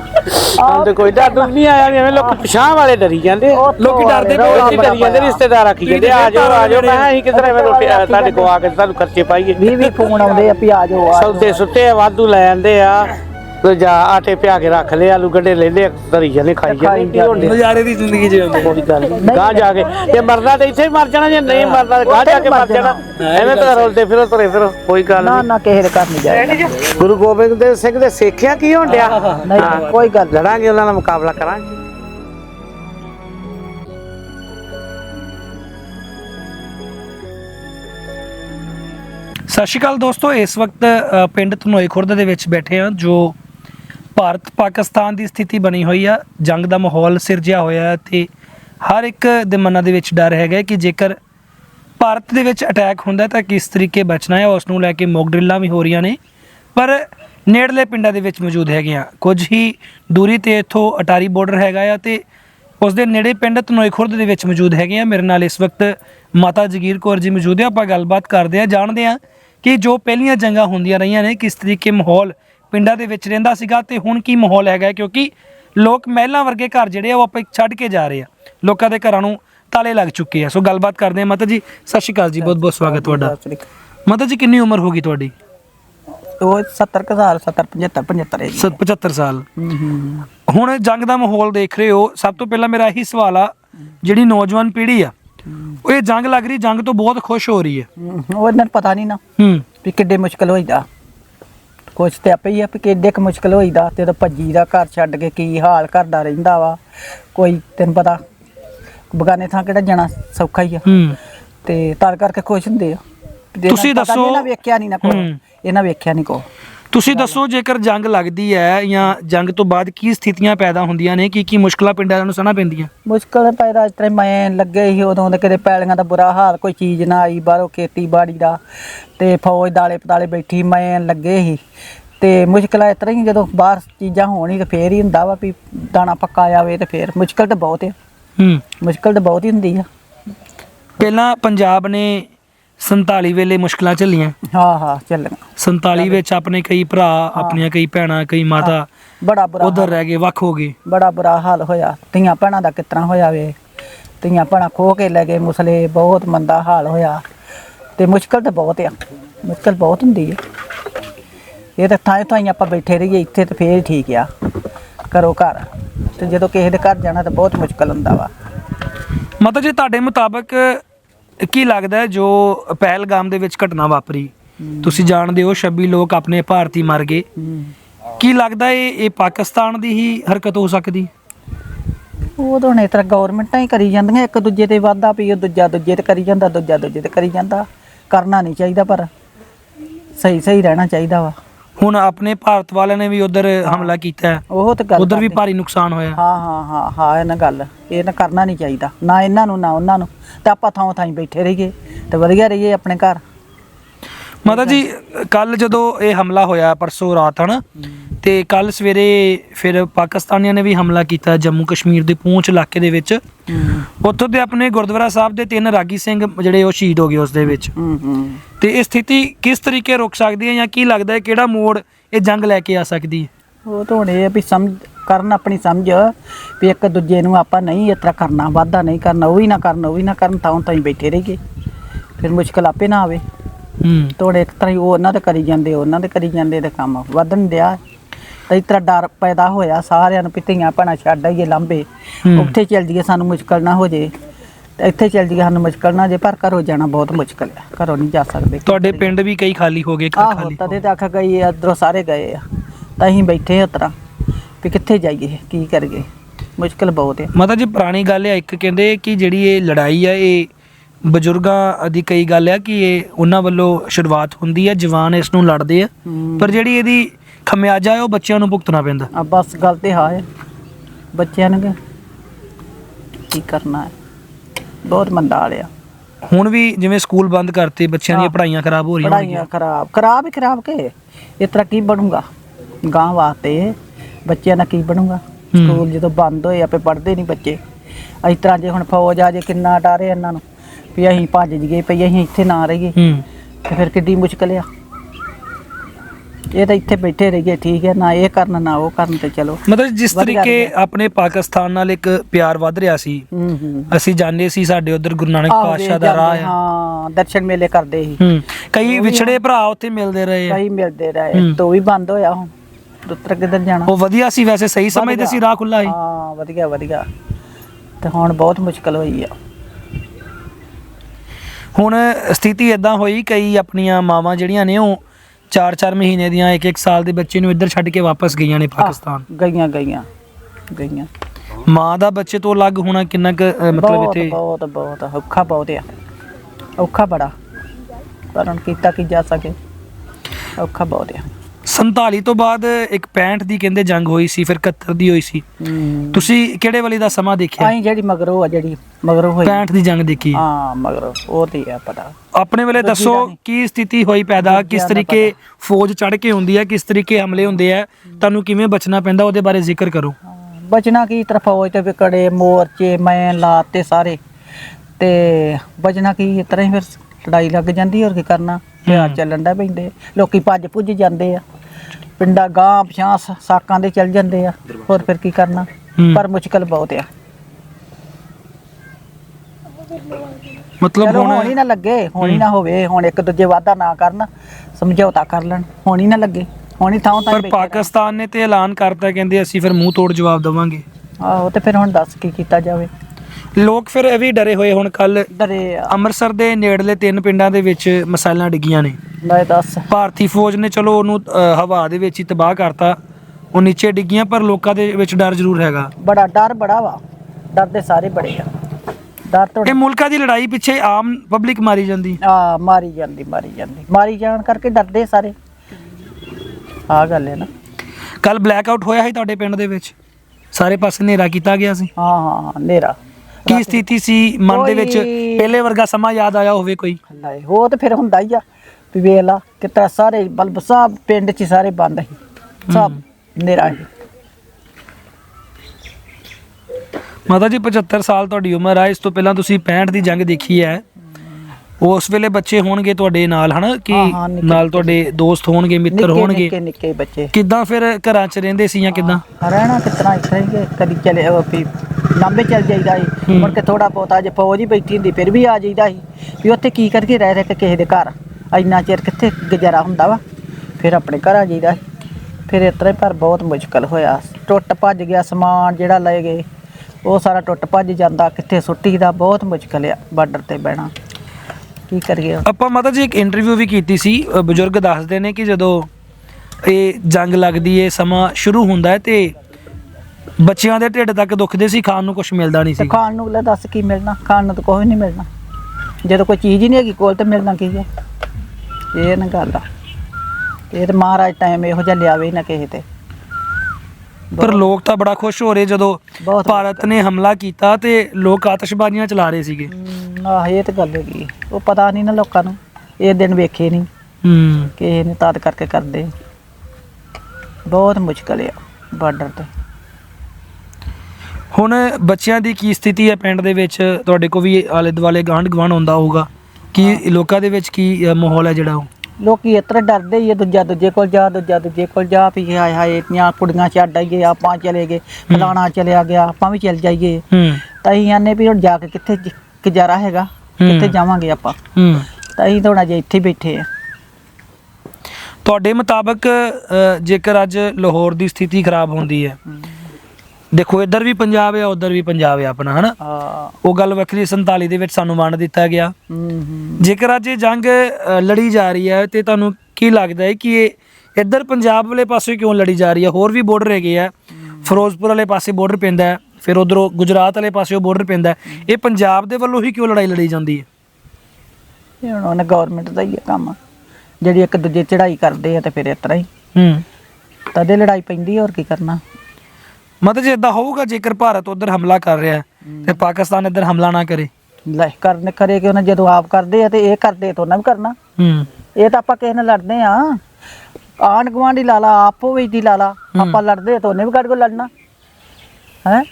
ਹਾਂ ਤੇ ਕੋਈ ਡਰ ਡਰ ਨਹੀਂ ਆਇਆ ਵੀ ਐਵੇਂ ਲੋਕ ਪਛਾਣ ਵਾਲੇ ਡਰੀ ਜਾਂਦੇ। ਲੋਕੀ ਡਰਦੇ ਕੋਈ ਕੋਈ ਡਰੀ ਜਾਂਦੇ। ਰਿਸ਼ਤੇਦਾਰ ਆਖੀ ਜਾਂਦੇ ਆ ਜਾਓ ਆ ਜਾਓ। ਮੈਂ ਕਿਹਾ ਅਸੀਂ ਕਿਧਰ ਐਵੇਂ ਰੋਟੀ ਤੁਹਾਡੇ ਕੋ ਆ ਕੇ ਤੁਹਾਨੂੰ ਖਰਚੇ ਪਾਈਏ? ਵੀ ਵੀ ਫੋਨ ਆਉਂਦੇ ਆ ਵੀ ਆ ਜਾਓ ਆ ਸੌਦੇ ਸੁੱਤੇ ਆ, ਵਾਧੂ ਲੈ ਜਾਂਦੇ ਆ। ਤੇ ਜਾ ਆਟੇ ਪਿਆ ਕੇ ਰੱਖ ਲਏ ਆਲੂ ਗੰਡੇ ਲੈ ਲਏ ਧਰੀ ਜਾਂਦੇ ਖਾਈ ਜਾਂਦੇ। ਨਜ਼ਾਰੇ ਦੀ ਜ਼ਿੰਦਗੀ ਜਿਉਂਦੇ ਕੋਈ ਗੱਲ ਨਹੀਂ। ਗਾਂ ਜਾ ਕੇ ਜੇ ਮਰਨਾ ਤੇ ਇੱਥੇ ਹੀ ਮਰ ਜਾਣਾ ਜੇ ਨਹੀਂ ਮਰਨਾ ਗਾਂ ਜਾ ਕੇ ਮਰ ਜਾਣਾ। ਐਵੇਂ ਤਾਂ ਰੋਲਦੇ ਫਿਰੋ ਤੁਰੇ ਫਿਰੋ ਕੋਈ ਗੱਲ ਨਾ ਨਹੀਂ। ਨਾ ਕਿਸੇ ਦੇ ਘਰ ਨਹੀਂ ਜਾਈਦਾ ਗੁਰੂ ਗੋਬਿੰਦ ਦੇ ਸਿੰਘ ਦੇ ਸਿੱਖਿਆ ਕੀ ਹੋਣ ਡਿਆ? ਨਹੀਂ ਹਾਂ। ਕੋਈ ਗੱਲ ਲੜਾਂਗੇ ਉਹਨਾਂ ਦਾ ਮੁਕਾਬਲਾ ਕਰਾਂਗੇ। ਸਤਿ ਸ਼੍ਰੀ ਅਕਾਲ ਦੋਸਤੋ ਇਸ ਵਕਤ ਪਿੰਡ ਧਨੋਏ ਖੁਰਦ ਦੇ ਵਿੱਚ ਬੈਠੇ ਹਾਂ ਜੋ ਭਾਰਤ ਪਾਕਿਸਤਾਨ ਦੀ ਸਥਿਤੀ ਬਣੀ ਹੋਈ ਆ, ਜੰਗ ਦਾ ਮਾਹੌਲ ਸਿਰਜਿਆ ਹੋਇਆ ਹੈ ਤੇ ਹਰ ਇੱਕ ਦੇ ਮਨਾਂ ਦੇ ਵਿੱਚ ਡਰ ਹੈਗਾ ਕਿ ਜੇਕਰ ਭਾਰਤ ਦੇ ਵਿੱਚ ਅਟੈਕ ਹੁੰਦਾ ਤਾਂ ਕਿਸ ਤਰੀਕੇ ਬਚਣਾ ਹੈ, ਉਸ ਨੂੰ ਲੈ ਕੇ ਮੌਕ ਡਰਿੱਲਾਂ ਵੀ ਹੋ ਰਹੀਆਂ ਨੇ। ਪਰ ਨੇੜਲੇ ਪਿੰਡਾਂ ਦੇ ਵਿੱਚ ਮੌਜੂਦ ਹੈਗੇ ਆ ਕੁਝ ਹੀ ਦੂਰੀ ਤੇ ਇੱਥੋਂ ਅਟਾਰੀ ਬਾਰਡਰ ਹੈਗਾ ਆ ਤੇ ਉਸ ਦੇ ਨੇੜੇ ਪਿੰਡ ਧਨੋਏ ਖੁਰਦ ਦੇ ਵਿੱਚ ਮੌਜੂਦ ਹੈਗੇ ਆ। ਮੇਰੇ ਨਾਲ ਇਸ ਵਕਤ ਮਾਤਾ ਜਗੀਰ ਕੌਰ ਜੀ ਮੌਜੂਦ ਆ। ਆਪਾਂ ਗੱਲਬਾਤ ਕਰਦੇ ਆ, ਜਾਣਦੇ ਆ ਕਿ ਜੋ ਪਹਿਲੀਆਂ ਜੰਗਾਂ ਹੁੰਦੀਆਂ ਰਹੀਆਂ ਨੇ, ਕਿਸ ਤਰੀਕੇ ਮਾਹੌਲ ਪਿੰਡਾਂ ਦੇ ਵਿੱਚ ਰਹਿੰਦਾ ਸੀਗਾ ਤੇ ਹੁਣ ਕੀ ਮਾਹੌਲ ਹੈਗਾ? ਕਿਉਂਕਿ ਲੋਕ ਮਹਿਲਾਂ ਵਰਗੇ ਘਰ ਜਿਹੜੇ ਆ ਉਹ ਆਪਾਂ ਛੱਡ ਕੇ ਜਾ ਰਹੇ ਆ। ਲੋਕਾਂ ਦੇ ਘਰਾਂ ਨੂੰ ਤਾਲੇ ਲੱਗ ਚੁੱਕੇ ਆ। ਸੋ ਗੱਲਬਾਤ ਕਰਦੇ ਆ ਮਾਤਾ ਜੀ। ਸਤਿ ਸ਼੍ਰੀ ਅਕਾਲ ਜੀ। ਬਹੁਤ ਬਹੁਤ ਸਵਾਗਤ ਤੁਹਾਡਾ। ਮਾਤਾ ਜੀ ਕਿੰਨੀ ਉਮਰ ਹੋ ਗਈ ਤੁਹਾਡੀ? ਉਹ 70 ਕੁ ਸਾਲ 70 75 75 ਹੈ ਜੀ। ਸੱਤ- 75 ਸਾਲ। ਹੁਣ ਜੰਗ ਦਾ ਮਾਹੌਲ ਦੇਖ ਰਹੇ ਹੋ। ਸਭ ਤੋਂ ਪਹਿਲਾਂ ਮੇਰਾ ਇਹੀ ਸਵਾਲ ਆ ਜਿਹੜੀ ਨੌਜਵਾਨ ਪੀੜ੍ਹੀ ਆ ਉਹ ਇਹ ਜੰਗ ਲੱਗ ਰਹੀ ਜੰਗ ਤੋਂ ਬਹੁਤ ਖੁਸ਼ ਹੋ ਰਹੀ ਹੈ। ਹੂੰ, ਉਹ ਇਹਨਾਂ ਨੂੰ ਪਤਾ ਨਹੀਂ ਨਾ ਹੂੰ। ਵੀ ਕਿੱਡੇ ਮੁਸ਼ਕਲ ਹੋਈਦਾ ਕੁਛ ਤੇ ਆਪੇ ਹੀ ਆ ਕੁ ਮੁਸ਼ਕਲ ਹੋਈਦਾ ਤੇ ਉਹਦਾ ਭੱਜੀ ਦਾ ਘਰ ਛੱਡ ਕੇ ਕੀ ਹਾਲ ਕਰਦਾ ਰਹਿੰਦਾ ਵਾ। ਕੋਈ ਤੈਨੂੰ ਪਤਾ ਬਗਾਨੇ ਥਾਂ ਕਿਹੜਾ ਜਾਣਾ ਸੌਖਾ ਹੀ ਆ। ਹੂੰ। ਤੇ ਤਾਂ ਕਰਕੇ ਖੁਸ਼ ਹੁੰਦੇ ਆ। ਜੇ ਤੁਸੀਂ ਇਹਨਾਂ ਨੂੰ ਪਤਾ ਨੀ, ਦੱਸੋ- ਇਹਨਾਂ ਵੇਖਿਆ ਨਹੀਂ ਨਾ ਕੋ ਹੂੰ। ਇਹਨਾਂ ਵੇਖਿਆ ਨਹੀਂ ਕੋ ਤੁਸੀਂ ਦੱਸੋ ਜੇਕਰ ਜੰਗ ਲੱਗਦੀ ਹੈ ਜਾਂ ਜੰਗ ਤੋਂ ਬਾਅਦ ਕੀ ਸਥਿਤੀਆਂ ਪੈਦਾ ਹੁੰਦੀਆਂ ਨੇ? ਕੀ ਕੀ ਮੁਸ਼ਕਲਾਂ ਪਿੰਡਾਂ ਨੂੰ ਸਹਣਾ ਪੈਂਦੀਆਂ? ਮੁਸ਼ਕਲ ਪੈਦਾ ਇਸ ਤਰ੍ਹਾਂ ਮੈਂ ਲੱਗੇ ਸੀ ਉਦੋਂ ਦੇ ਕਿਤੇ ਪੈਲੀਆਂ ਦਾ ਬੁਰਾ ਹਾਲ ਕੋਈ ਚੀਜ਼ ਨਾ ਆਈ ਬਾਹਰੋਂ ਖੇਤੀਬਾੜੀ ਦਾ ਤੇ ਫੌਜ ਦਾਲੇ ਪਤਾਲੇ ਬੈਠੀ ਮੈਂ ਲੱਗੇ ਸੀ। ਤੇ ਮੁਸ਼ਕਲਾਂ ਇਸ ਤਰ੍ਹਾਂ ਹੀ ਜਦੋਂ ਬਾਹਰ ਚੀਜ਼ਾਂ ਹੋਣੀ ਤੇ ਫੇਰ ਹੀ ਹੁੰਦਾ ਵਾ ਵੀ ਦਾਣਾ ਪੱਕਾ ਆਵੇ ਤੇ ਫੇਰ ਮੁਸ਼ਕਲ ਤਾਂ ਬਹੁਤ ਹੈ ਹੂੰ। ਮੁਸ਼ਕਲ ਤਾਂ ਬਹੁਤ ਹੀ ਹੁੰਦੀ ਆ। ਪਹਿਲਾਂ ਪੰਜਾਬ ਨੇ 47 ਵੇਲੇ ਮੁਸ਼ਕਲਾਂ ਝੱਲੀਆਂ। ਹਾਂ ਹਾਂ ਚੱਲਣਾ 47 ਵਿੱਚ ਆਪਣੇ ਕਈ ਭਰਾ ਆਪਣੀਆਂ ਕਈ ਭੈਣਾਂ ਕਈ ਮਾਤਾ ਬੜਾ ਬੁਰਾ ਉਧਰ ਰਹਿ ਗਏ ਵੱਖ ਹੋ ਗਏ। ਬੜਾ ਬੁਰਾ ਹਾਲ ਹੋਇਆ। ਧੀਆਂ ਭੈਣਾਂ ਦਾ ਕਿਤਨਾ ਹੋਇਆ ਵੇ। ਧੀਆਂ ਭੈਣਾਂ ਖੋ ਕੇ ਲੈ ਗਏ ਮੁਸਲੇ ਬਹੁਤ ਮੰਦਾ ਹਾਲ ਹੋਇਆ। ਤੇ ਮੁਸ਼ਕਲ ਤਾਂ ਬਹੁਤ ਆ। ਮੁਸ਼ਕਲ ਬਹੁਤ ਹੁੰਦੀ ਹੈ ਇਹ ਤਾਂ ਥਾਂ ਥਾਂ ਆਪਾਂ ਬੈਠੇ ਰਹੀਏ ਇੱਥੇ ਤੇ ਫੇਰ ਠੀਕ ਆ। ਕਰੋ ਘਰ। ਤੇ ਜਦੋਂ ਕਿਸੇ ਦੇ ਘਰ ਜਾਣਾ ਤਾਂ ਬਹੁਤ ਮੁਸ਼ਕਲ ਹੁੰਦਾ ਵਾ। ਮਤਲਬ ਜੀ ਤੁਹਾਡੇ ਮੁਤਾਬਕ ਕੀ ਲੱਗਦਾ ਹੈ ਜੋ ਪਹਿਲਗਾਮ ਦੇ ਵਿੱਚ ਘਟਨਾ ਵਾਪਰੀ? ਤੁਸੀਂ ਜਾਣਦੇ ਹੋ 26 ਲੋਕ ਆਪਣੇ ਭਾਰਤੀ ਮਰ ਗਏ। ਕੀ ਲੱਗਦਾ ਇਹ ਇਹ ਪਾਕਿਸਤਾਨ ਦੀ ਹੀ ਹਰਕਤ ਹੋ ਸਕਦੀ? ਉਹ ਤਾਂ ਹੁਣ ਇਸ ਤਰ੍ਹਾਂ ਗਵਰਨਮੈਂਟਾਂ ਹੀ ਕਰੀ ਜਾਂਦੀਆਂ ਇੱਕ ਦੂਜੇ ਤੇ ਵਾਧਾ ਵੀ ਉਹ ਦੂਜਾ ਦੂਜੇ ਤੇ ਕਰੀ ਜਾਂਦਾ ਦੂਜਾ ਦੂਜੇ ਤੇ ਕਰੀ ਜਾਂਦਾ। ਕਰਨਾ ਨਹੀਂ ਚਾਹੀਦਾ ਪਰ ਸਹੀ ਸਹੀ ਰਹਿਣਾ ਚਾਹੀਦਾ ਵਾ। ਹੁਣ ਆਪਣੇ ਭਾਰਤ ਵਾਲਿਆਂ ਨੇ ਵੀ ਉਧਰ ਹਮਲਾ ਕੀਤਾ ਹੈ। ਉਹ ਤਾਂ ਗੱਲ ਉਧਰ ਵੀ। ਭਾਰੀ ਨੁਕਸਾਨ ਹੋਇਆ। ਹਾਂ ਹਾਂ ਹਾਂ ਹਾਂ ਇਹ ਨਾ ਗੱਲ। ਇਹ ਨਾ ਕਰਨਾ ਨਹੀਂ ਚਾਹੀਦਾ। ਨਾ ਇਹਨਾਂ ਨੂੰ ਨਾ ਉਹਨਾਂ ਨੂੰ। ਤੇ ਆਪਾਂ ਥਾਂ ਥਾਂ ਹੀ ਬੈਠੇ ਰਹੀਏ ਤੇ ਵਧੀਆ ਰਹੀਏ ਆਪਣੇ ਘਰ। ਮਾਤਾ ਜੀ ਕੱਲ ਜਦੋਂ ਇਹ ਹਮਲਾ ਹੋਇਆ ਪਰਸੋਂ ਰਾਤ ਹਨ? ਤੇ ਕੱਲ ਸਵੇਰੇ ਫਿਰ ਪਾਕਿਸਤਾਨੀਆਂ ਨੇ ਵੀ ਹਮਲਾ ਕੀਤਾ ਜੰਮੂ ਕਸ਼ਮੀਰ ਦੇ ਪੂੰਛ ਇਲਾਕੇ ਦੇ ਵਿੱਚ। ਉੱਥੋਂ ਦੇ ਆਪਣੇ ਗੁਰਦੁਆਰਾ ਸਾਹਿਬ ਦੇ ਤਿੰਨ ਰਾਗੀ ਸਿੰਘ ਜਿਹੜੇ ਉਹ ਸ਼ਹੀਦ ਹੋ ਗਏ ਉਸ ਦੇ ਵਿੱਚ। ਤੇ ਇਹ ਸਥਿਤੀ ਕਿਸ ਤਰੀਕੇ ਰੁਕ ਸਕਦੀ ਹੈ ਜਾਂ ਕੀ ਲੱਗਦਾ ਹੈ ਕਿਹੜਾ ਮੋੜ ਇਹ ਜੰਗ ਲੈ ਕੇ ਆ ਸਕਦੀ ਹੈ? ਉਹ ਤਾਂ ਹੁਣ ਇਹ ਆ ਵੀ ਸਮਝ ਕਰਨ ਆਪਣੀ ਸਮਝ ਵੀ ਇੱਕ ਦੂਜੇ ਨੂੰ ਆਪਾਂ ਨਹੀਂ ਇਸ ਤਰ੍ਹਾਂ ਕਰਨਾ ਵਾਧਾ ਨਹੀਂ ਕਰਨਾ ਉਹ ਵੀ ਨਾ ਕਰਨ ਉਹ ਵੀ ਨਾ ਕਰਨ ਤਾਂ ਤਾਂ ਹੀ ਬੈਠੇ ਰਹੀਏ। ਫਿਰ ਮੁਸ਼ਕਲ ਆਪੇ ਨਾ ਆਵੇ। ਹੂੰ। ਤੋੜੇ ਇੱਕ ਤਰ੍ਹਾਂ ਹੀ ਉਹ ਉਹਨਾਂ ਦੇ ਕਰੀ ਜਾਂਦੇ ਉਹਨਾਂ ਦੇ ਕਰੀ ਜਾਂਦੇ ਤੇ ਕੰਮ ਵਧਣ ਦਿਆ ਤਾਂ ਇਸ ਤਰ੍ਹਾਂ ਡਰ ਪੈਦਾ ਹੋਇਆ ਸਾਰਿਆਂ ਨੂੰ ਧੀਆਂ ਭੈਣਾਂ ਛੱਡ ਆਈਏ ਲਾਂਬੇ। ਉੱਥੇ ਚੱਲ ਜੀਏ ਸਾਨੂੰ ਮੁਸ਼ਕਲ ਨਾ ਹੋ ਜੇ। ਤੇ ਇੱਥੇ ਚੱਲ ਜੀਏ ਸਾਨੂੰ ਮੁਸ਼ਕਲ ਨਾ ਜੇ ਪਰ ਘਰੋਂ ਜਾਣਾ ਬਹੁਤ ਮੁਸ਼ਕਲ ਹੈ ਘਰੋਂ ਨਹੀਂ ਜਾ ਸਕਦੇ। ਤੁਹਾਡੇ ਪਿੰਡ ਵੀ ਕਈ ਖਾਲੀ ਹੋ ਗਏ ਘਰ ਆਹੋ ਖਾਲੀ ਤਦੇ ਤਾਂ ਆਖ ਗਈ ਸਾਰੇ ਗਏ ਆ। ਤਾਂ ਅਸੀਂ ਬੈਠੇ ਹਾਂ ਤਰ੍ਹਾਂ ਵੀ ਕਿੱਥੇ ਜਾਈਏ ਕੀ ਕਰੀਏ। ਮੁਸ਼ਕਲ ਬਹੁਤ ਹੈ ਮਾਤਾ ਜੀ ਪੁਰਾਣੀ ਗੱਲ ਹੈ ਇੱਕ ਕਹਿੰਦੇ ਕਿ ਜਿਹੜੀ ਇਹ ਲੜਾਈ ਹੈ ਇਹ ਬਜ਼ੁਰਗਾਂ ਦੀ ਕਈ ਗੱਲ ਹੈ ਕਿ ਇਹ ਉਹਨਾਂ ਵੱਲੋਂ ਸ਼ੁਰੂਆਤ ਹੁੰਦੀ ਹੈ ਜਵਾਨ ਇਸ ਨੂੰ ਲੜਦੇ ਆ। ਪਰ ਜਿਹੜੀ ਇਹਦੀ ਖਮਿਆਜਾ ਹੈ ਉਹ ਬੱਚਿਆਂ ਨੂੰ ਭੁਗਤਣਾ ਪੈਂਦਾ। ਆ ਬਸ ਗੱਲ ਤੇ ਹਾਂ ਹੈ ਬੱਚਿਆਂ ਨੂੰ ਕੀ ਕਰਨਾ ਹੈ ਬਹੁਤ ਮੰਦਾ ਹਾਲਿਆ ਹੁਣ ਵੀ ਜਿਵੇਂ ਸਕੂਲ ਬੰਦ ਕਰਤੇ ਬੱਚਿਆਂ ਦੀਆਂ। ਪੜ੍ਹਾਈਆਂ ਖਰਾਬ ਹੋ ਰਹੀਆਂ ਪੜਾਈਆਂ ਖਰਾਬ। ਖਰਾਬ ਹੀ ਖਰਾਬ ਕੇ? ਇਸ ਤਰ੍ਹਾਂ ਕੀ ਬਣੂਗਾ? ਗਾਂ ਵਾਸਤੇ ਬੱਚਿਆਂ ਦਾ ਕੀ ਬਣੂਗਾ। ਸਕੂਲ ਜਦੋਂ ਬੰਦ ਹੋਏ ਆਪੇ ਪੜ੍ਹਦੇ ਨਹੀਂ ਬੱਚੇ। ਇਸ ਤਰ੍ਹਾਂ ਜੇ ਹੁਣ ਫੌਜ ਆ ਜੇ ਕਿੰਨਾ ਡਾਰੇ ਇਹਨਾਂ ਨੂੰ। ਵੀ ਅਸੀਂ ਭੱਜ ਜੀਏ ਪਈ ਅਸੀਂ ਇੱਥੇ ਨਾ ਰਹੀਏ। ਹੂੰ। ਤੇ ਫਿਰ ਕਿੱਡੀ ਮੁਸ਼ਕਲ ਆ। ਇਹ ਤਾਂ ਇੱਥੇ ਬੈਠੇ ਰਹੀਏ ਠੀਕ ਹੈ ਨਾ ਇਹ ਕਰਨ ਨਾ ਉਹ ਕਰਨ ਤੇ ਚਲੋ। ਮਤਲਬ ਜਿਸ ਤਰੀਕੇ। ਆਪਣੇ ਪਾਕਿਸਤਾਨ ਨਾਲ ਇੱਕ ਪਿਆਰ ਵੱਧ ਰਿਹਾ ਸੀ। ਅਸੀਂ ਜਾਣਦੇ ਸੀ ਸਾਡੇ ਉਧਰ ਗੁਰੂ ਨਾਨਕ ਪਾਤਸ਼ਾਹ ਦਾ ਰਾਹ ਹਾਂ ਦਰਸ਼ਨ ਮੇਲੇ ਕਰਦੇ ਸੀ। ਕਈ ਵਿਛੜੇ ਭਰਾ ਉੱਥੇ ਮਿਲਦੇ ਰਹੇ ਕਈ ਮਿਲਦੇ ਰਹੇ। ਤੋਂ ਵੀ ਬੰਦ ਹੋਇਆ ਹੁਣ। ਦੁੱਤਰ ਕਿੱਧਰ ਜਾਣਾ? ਉਹ ਵਧੀਆ ਸੀ ਵੈਸੇ ਸਹੀ ਸਮਝਦੇ। ਸੀ ਰਾਹ ਖੁੱਲਾ ਸੀ। ਹਾਂ ਵਧੀਆ ਵਧੀਆ। ਤੇ ਹੁਣ ਬਹੁਤ ਮੁਸ਼ਕਲ ਹੋਈ ਆ। ਹੁਣ ਸਥਿਤੀ ਇਦਾਂ ਹੋਈ ਕਈ ਆਪਣੀਆਂ ਮਾਵਾਂ ਜਿਹੜੀਆਂ ਨੇ ਉਹ 4-4 ਮਹੀਨੇ ਦੀਆਂ 1-1 ਸਾਲ ਦੇ ਬੱਚੇ ਨੂੰ ਇੱਧਰ ਛੱਡ ਕੇ ਵਾਪਸ ਗਈਆਂ ਨੇ ਪਾਕਿਸਤਾਨ। ਗਈਆਂ ਗਈਆਂ ਗਈਆਂ। ਮਾਂ ਦਾ ਬੱਚੇ ਤੋਂ ਅਲੱਗ ਹੋਣਾ ਕਿੰਨਾ ਕੁ ਅ, ਮਤਲਬ ਬਹੁਤ ਇੱਥੇ ਬਹੁਤ ਬਹੁਤ ਔਖਾ ਬਹੁਤ ਆ। ਔਖਾ ਬੜਾ। ਪਰ ਹੁਣ ਕੀਤਾ ਕੀ ਜਾ ਸਕੇ। ਔਖਾ ਬਹੁਤ ਆ। 47 ਤੋਂ ਬਾਅਦ ਇੱਕ 65 ਦੀ ਕਹਿੰਦੇ ਜੰਗ ਹੋਈ ਸੀ ਫਿਰ 71 ਦੀ ਹੋਈ ਸੀ। ਤੁਸੀਂ ਕਿਹੜੇ ਵਾਲੀ ਦਾ ਸਮਾਂ ਦੇਖਿਆ? ਆਈ ਜਿਹੜੀ ਮਗਰੋਂ ਆ ਜਿਹੜੀ ਮਗਰੋਂ ਹੋਈ। 65 ਦੀ ਜੰਗ ਦੇਖੀ। ਹੈ। ਮਗਰੋਂ ਉਹ ਤੇ ਆ ਪਤਾ। ਆਪਣੇ ਵੇਲੇ ਦੱਸੋ। ਕੀ ਸਥਿਤੀ ਹੋਈ ਪੈਦਾ ਕਿਸ ਤਰੀਕੇ ਫੌਜ ਚੜ ਕੇ ਹੁੰਦੀ ਹੈ ਕਿਸ ਤਰੀਕੇ ਹਮਲੇ ਹੁੰਦੇ ਆ ਤੁਹਾਨੂੰ ਕਿਵੇਂ ਬਚਣਾ ਪੈਂਦਾ ਉਹਦੇ ਬਾਰੇ ਜ਼ਿਕਰ ਕਰੋ। ਬਚਣਾ ਕੀ ਤਰ੍ਹਾਂ ਫੌਜ ਤੇ ਵਿਕੜੇ ਮੋਰਚੇ ਮੈਂ ਲਾਤੇ ਸਾਰੇ। ਤੇ ਬਚਣਾ ਕੀ ਇਸ ਤਰ੍ਹਾਂ ਹੀ ਫਿਰ ਲੜਾਈ ਲੱਗ ਜਾਂਦੀ ਹੋਰ ਕੀ ਕਰਨਾ? ਪਿਆਰ ਹੂੰ। ਚੱਲਣ ਦਾ ਪੈਂਦੇ। ਲੋਕੀ ਭੱਜ ਭੁੱਜ ਜਾਂਦੇ ਆ। ਪਿੰਡਾਂ ਗਾਂ ਪਛਾਂ ਸਾਕਾਂ ਦੇ ਚੱਲ ਜਾਂਦੇ ਆ। ਹੋਰ ਫਿਰ ਕੀ ਕਰਨਾ? ਹੂੰ। ਪਰ ਮੁਸ਼ਕਲ ਬਹੁਤ ਆ। ਮਤਲਬ ਚਲੋ ਹੁਣ ਹੀ ਹੁਣ ਨਾ ਲੱਗੇ ਹੁਣ ਹੀ। ਨਾ ਹੋਵੇ ਹੁਣ ਇੱਕ ਦੂਜੇ ਵਾਦਾ ਨਾ ਕਰਨ ਸਮਝੌਤਾ ਕਰ ਲੈਣ ਹੁਣ ਹੀ ਨਾ ਲੱਗੇ। ਹੁਣ ਹੀ ਥਾਂ ਥਾਂ ਪਰ ਪਾਕਿਸਤਾਨ ਨੇ ਤੇ ਐਲਾਨ ਕਰਤਾ ਕਹਿੰਦੇ ਅਸੀਂ ਫਿਰ ਮੂੰਹ ਤੋੜ ਜਵਾਬ ਦੇਵਾਂਗੇ। ਆਹੋ ਤੇ ਫਿਰ ਹੁਣ ਦੱਸ ਕੀ ਕੀਤਾ ਜਾਵੇ। ਲੋਕ ਫਿਰ ਇਹ ਵੀ ਡਰੇ ਹੋਏ ਹੁਣ ਕੱਲ ਡਰੇ ਆ। ਅੰਮ੍ਰਿਤਸਰ ਦੇ ਨੇੜਲੇ ਤਿੰਨ ਪਿੰਡਾਂ ਦੇ ਵਿੱਚ ਮਸਾਇਲਾਂ ਡਿੱਗੀਆਂ ਨੇ। ਲੈ ਦੱਸ। ਭਾਰਤੀ ਫੌਜ ਨੇ ਚਲੋ ਉਹਨੂੰ ਅ, ਹਵਾ ਦੇ ਵਿੱਚ ਹੀ ਤਬਾਹ ਕਰਤਾ। ਉਹ ਨੀਚੇ ਡਿੱਗੀਆਂ ਪਰ ਲੋਕਾਂ ਦੇ ਵਿੱਚ ਡਰ ਜ਼ਰੂਰ ਹੈਗਾ। ਬੜਾ ਡਰ ਬੜਾ ਵਾ। ਡਰਦੇ ਸਾਰੇ ਬੜੇ ਆ। ਡਰ ਤੋਂ ਇਹ ਮੁਲਕਾਂ ਦੀ ਲੜਾਈ ਪਿੱਛੇ ਆਮ ਪਬਲਿਕ ਮਾਰੀ ਜਾਂਦੀ। ਆ ਮਾਰੀ ਜਾਂਦੀ ਮਾਰੀ ਜਾਂਦੀ। ਮਾਰੀ ਜਾਣ ਕਰਕੇ ਡਰਦੇ ਸਾਰੇ। ਆ ਗੱਲ ਹੈ ਨਾ। ਕੱਲ ਬਲੈਕ ਆਊਟ ਹੋਇਆ ਸੀ ਤੁਹਾਡੇ ਪਿੰਡ ਦੇ ਵਿੱਚ। ਸਾਰੇ ਪਾਸੇ ਹਨੇਰਾ ਕੀਤਾ ਗਿਆ ਸੀ। ਹਾਂ ਹਾਂ ਹਾਂ ਹਨੇਰਾ। ਕੀ ਸਥਿਤੀ ਸੀ? ਮਨ ਦੇ ਵਿੱਚ ਕੋਈ- ਪਹਿਲੇ ਵਰਗਾ ਸਮਾਂ ਯਾਦ ਆਇਆ ਹੋਵੇ ਕੋਈ? ਲੈ ਉਹ ਤੇ ਫਿਰ ਹੁੰਦਾ ਹੀ ਆ ਵੀ ਵੇਖ ਲਾ ਕਿਤਰਾ ਸਾਰੇ ਬਲਬ ਸਭ ਪਿੰਡ 'ਚ ਹੀ ਸਾਰੇ ਬੰਦ ਸੀ। ਸਭ ਹਨੇਰਾ ਸੀ। ਮਾਤਾ ਜੀ 75 ਸਾਲ ਤੁਹਾਡੀ ਉਮਰ ਆ। ਇਸ ਤੋਂ ਪਹਿਲਾਂ ਤੁਸੀਂ 65 ਦੀ ਜੰਗ ਦੇਖੀ ਹੈ। ਉਸ ਵੇਲੇ ਬੱਚੇ ਹੋਣਗੇ ਤੁਹਾਡੇ ਨਾਲ ਹਨਾ? ਕਿ ਹਾਂ, ਹਾਂ, ਨਿੱਕੇ- ਨਾਲ ਤੁਹਾਡੇ ਦੋਸਤ ਹੋਣਗੇ ਮਿੱਤਰ ਨਿੱਕੇ ਹੋਣਗੇ? ਨਿੱਕੇ ਨਿੱਕੇ ਬੱਚੇ। ਕਿੱਦਾਂ ਫਿਰ ਘਰਾਂ 'ਚ ਰਹਿੰਦੇ ਸੀ ਜਾਂ ਕਿੱਦਾਂ? ਰਹਿਣਾ ਕਿਤਨਾ ਇੱਥੇ ਹੀ ਕਿ ਕਦੀ ਚਲੇ ਉਹ ਵੀ ਲਾਂਬੇ ਚੱਲ ਜਾਈਦਾ ਸੀ। ਮੁੜ ਕੇ ਥੋੜਾ ਬਹੁਤਾ ਜੇ ਫੌਜ ਹੀ ਬੈਠੀ ਹੁੰਦੀ ਫਿਰ ਵੀ ਆ ਜਾਈਦਾ ਸੀ। ਵੀ ਉੱਥੇ ਕੀ ਕਰਕੇ ਰਹਿ ਰਹਿ ਕੇ ਕਿਸੇ ਦੇ ਘਰ? ਇੰਨਾ ਚਿਰ ਕਿੱਥੇ ਗੁਜ਼ਾਰਾ ਹੁੰਦਾ ਵਾ? ਫਿਰ ਆਪਣੇ ਘਰ ਆ ਜਾਈਦਾ ਸੀ। ਫਿਰ ਇਸ ਤਰ੍ਹਾਂ ਹੀ ਪਰ ਬਹੁਤ ਮੁਸ਼ਕਲ ਹੋਇਆ। ਟੁੱਟ ਭੱਜ ਗਿਆ ਸਮਾਨ ਜਿਹੜਾ ਲੈ ਗਏ। ਉਹ ਸਾਰਾ ਟੁੱਟ ਭੱਜ ਜਾਂਦਾ ਕਿੱਥੇ ਸੁੱਟੀ ਦਾ ਬਹੁਤ ਮੁਸ਼ਕਲ ਆ ਬਾਰਡਰ ਤੇ ਬਹਿਣਾ। ਕੀ ਕਰੀਏ? ਆਪਾਂ ਮਾਤਾ ਜੀ ਇੱਕ ਇੰਟਰਵਿਊ ਵੀ ਕੀਤੀ ਸੀ। ਬਜ਼ੁਰਗ ਦੱਸਦੇ ਨੇ ਕਿ ਜਦੋਂ ਇਹ ਜੰਗ ਲੱਗਦੀ ਏ ਸਮਾਂ ਸ਼ੁਰੂ ਹੁੰਦਾ ਹੈ ਤੇ ਬੱਚਿਆਂ ਦੇ ਢਿੱਡ ਤੱਕ ਦੁਖਦੇ ਸੀ ਖਾਣ ਨੂੰ ਕੁਝ ਮਿਲਦਾ ਨਹੀਂ ਤੇ ਸੀ। ਖਾਣ ਨੂੰ ਲੈ ਦੱਸ ਕੀ ਮਿਲਣਾ? ਖਾਣ ਨੂੰ ਤਾਂ ਕੁਝ ਨਹੀਂ ਮਿਲਣਾ। ਜਦੋਂ ਕੋਈ ਚੀਜ਼ ਹੀ ਨਹੀਂ ਹੈਗੀ ਕੋਲ ਤੇ ਮਿਲਣਾ ਕੀ ਹੈ? ਇਹ ਨਾ ਗੱਲ ਆ। ਇਹ ਤੇ ਮਹਾਰਾਜ ਟਾਈਮ ਇਹੋ ਜਿਹਾ ਲਿਆਵੇ ਹੀ ਨਾ ਕਿਸੇ ਤੇ। ਪਰ ਲੋਕ ਤਾਂ ਬੜਾ ਖੁਸ਼ ਹੋ ਰਹੇ ਜਦੋਂ ਬਹੁਤ ਭਾਰਤ ਨੇ ਹਮਲਾ ਕੀਤਾ ਤੇ ਲੋਕ ਆਤਿਸ਼ਬਾਜ਼ੀਆਂ ਚਲਾ ਰਹੇ ਸੀਗੇ। ਹਮ, ਆਹ ਇਹ ਤੇ ਗੱਲ ਹੈਗੀ ਹੈ। ਉਹ ਪਤਾ ਨਹੀਂ ਨਾ ਲੋਕਾਂ ਨੂੰ। ਇਹ ਦਿਨ ਵੇਖੇ ਨਹੀਂ। ਹੂੰ ਕਿਸੇ ਨੇ ਤਦ ਕਰਕੇ ਕਰਦੇ। ਬਹੁਤ ਮੁਸ਼ਕਲ ਆ ਬਾਰਡਰ ਤੇ। ਹੁਣ ਬੱਚਿਆਂ ਦੀ ਕੀ ਸਥਿਤੀ ਹੈ ਪਿੰਡ ਦੇ ਵਿੱਚ? ਤੁਹਾਡੇ ਕੋ ਵੀ ਆਲੇ ਦੁਆਲੇ ਗਾਂਢ ਗਵਾਂਢ ਹੁੰਦਾ ਹੋਊਗਾ। ਕੀ ਲੋਕਾਂ ਦੇ ਵਿੱਚ ਕੀ ਅ, ਮਾਹੌਲ ਹੈ ਜਿਹੜਾ ਉਹ? ਲੋਕੀ ਇਸ ਤਰ੍ਹਾਂ ਡਰਦੇ ਹੀ ਆ ਦੂਜਾ ਦੂਜੇ ਕੋਲ ਜਾ ਦੂਜਾ ਦੂਜੇ ਕੋਲ ਜਾ ਵੀ ਹਾਏ ਹਾਏ ਇਤਨੀਆਂ ਕੁੜੀਆਂ ਛੱਡ ਆਈਏ ਆਪਾਂ ਚਲੇ ਗਏ ਫਲਾਣਾ ਚਲਿਆ ਗਿਆ ਆਪਾਂ ਵੀ ਚੱਲ ਜਾਈਏ। ਹੂੰ। ਤਾਂ ਅਸੀਂ ਆਨੇ ਵੀ ਹੁਣ ਜਾ ਕੇ ਕਿੱਥੇ ਜ- ਗੁਜ਼ਾਰਾ ਹੈਗਾ ਕਿੱਥੇ ਜਾਵਾਂਗੇ ਆਪਾਂ? ਹੂੰ। ਤਾਂ ਅਸੀਂ ਥੋੜਾ ਜਿਹਾ ਇੱਥੇ ਹੀ ਬੈਠੇ ਆ। ਤੁਹਾਡੇ ਮੁਤਾਬਕ ਅ, ਜੇਕਰ ਅੱਜ ਲਾਹੌਰ ਦੀ ਸਥਿਤੀ ਖਰਾਬ ਹੁੰਦੀ ਹੈ। ਦੇਖੋ ਇੱਧਰ ਵੀ ਪੰਜਾਬ ਹੈ ਉੱਧਰ ਵੀ ਪੰਜਾਬ ਹੈ ਆਪਣਾ ਹਨਾ? ਆ ਉਹ ਗੱਲ ਵੱਖਰੀ 47 ਦੇ ਵਿੱਚ ਸਾਨੂੰ ਵੰਡ ਦਿੱਤਾ ਗਿਆ। ਜੇਕਰ ਅੱਜ ਇਹ ਜੰਗ ਲੜੀ ਜਾ ਰਹੀ ਹੈ ਤੇ ਤੁਹਾਨੂੰ ਕੀ ਲੱਗਦਾ ਹੈ ਕਿ ਇਹ ਇੱਧਰ ਪੰਜਾਬ ਵਾਲੇ ਪਾਸੇ ਕਿਉਂ ਲੜੀ ਜਾ ਰਹੀ ਹੈ? ਹੋਰ ਵੀ ਬਾਰਡਰ ਹੈਗੇ ਆ। ਫਿਰੋਜ਼ਪੁਰ ਵਾਲੇ ਪਾਸੇ ਬਾਰਡਰ ਪੈਂਦਾ ਹੈ। ਫਿਰ ਉਧਰੋਂ ਗੁਜਰਾਤ ਵਾਲੇ ਪਾਸੇ ਬਾਰਡਰ ਪੈਂਦਾ ਹੈ। ਇਹ ਪੰਜਾਬ ਦੇ ਵੱਲੋਂ ਹੀ ਕਿਉਂ ਲੜਾਈ ਲੜੀ ਜਾਂਦੀ ਹੈ? ਇਹ ਹੁਣ ਉਹਨੇ ਗਵਰਨਮੈਂਟ ਦਾ ਹੀ ਹੈ ਕੰਮ। ਜਿਹੜੀ ਇੱਕ ਦੂਜੇ ਚੜਾਈ ਕਰਦੇ ਆ ਤੇ ਫਿਰ ਇਸ ਤਰ੍ਹਾਂ ਹੀ। ਹੂੰ। ਤਦੇ ਲੜਾਈ ਪੈਂਦੀ ਹੋਰ ਕੀ ਕਰਨਾ? ਮਤਲਬ ਜੇ ਇਦਾਂ ਹੋਊਗਾ ਜੇਕਰ ਭਾਰਤ ਉਧਰ ਹਮਲਾ ਕਰ ਰਿਹਾ ਹੈ ਤੇ ਪਾਕਿਸਤਾਨ ਇੱਧਰ ਹਮਲਾ ਨਾ ਕਰੇ। ਲੈ ਕਰਨੇ ਕਰੇ ਕਿ ਉਹਨੇ ਜਦੋਂ ਆਪ ਕਰਦੇ ਆ ਤੇ ਇਹ ਕਰਦੇ ਤਾਂ ਉਹਨਾਂ ਵੀ ਕਰਨਾ। ਹੂੰ। ਇਹ ਤਾਂ ਆਪਾਂ ਕਿਸੇ ਨਾਲ ਲੜਦੇ ਆ। ਆਂਢ ਗੁਆਂਢੀ ਲਾ ਲਾ ਆਪੋ ਵਿੱਚ ਦੀ ਲਾ ਲਾ। ਆਪਾਂ ਲੜਦੇ ਤਾਂ ਉਹਨੇ ਵੀ ਕੱਢ ਕੋ ਲੜਨਾ। ਹੈ?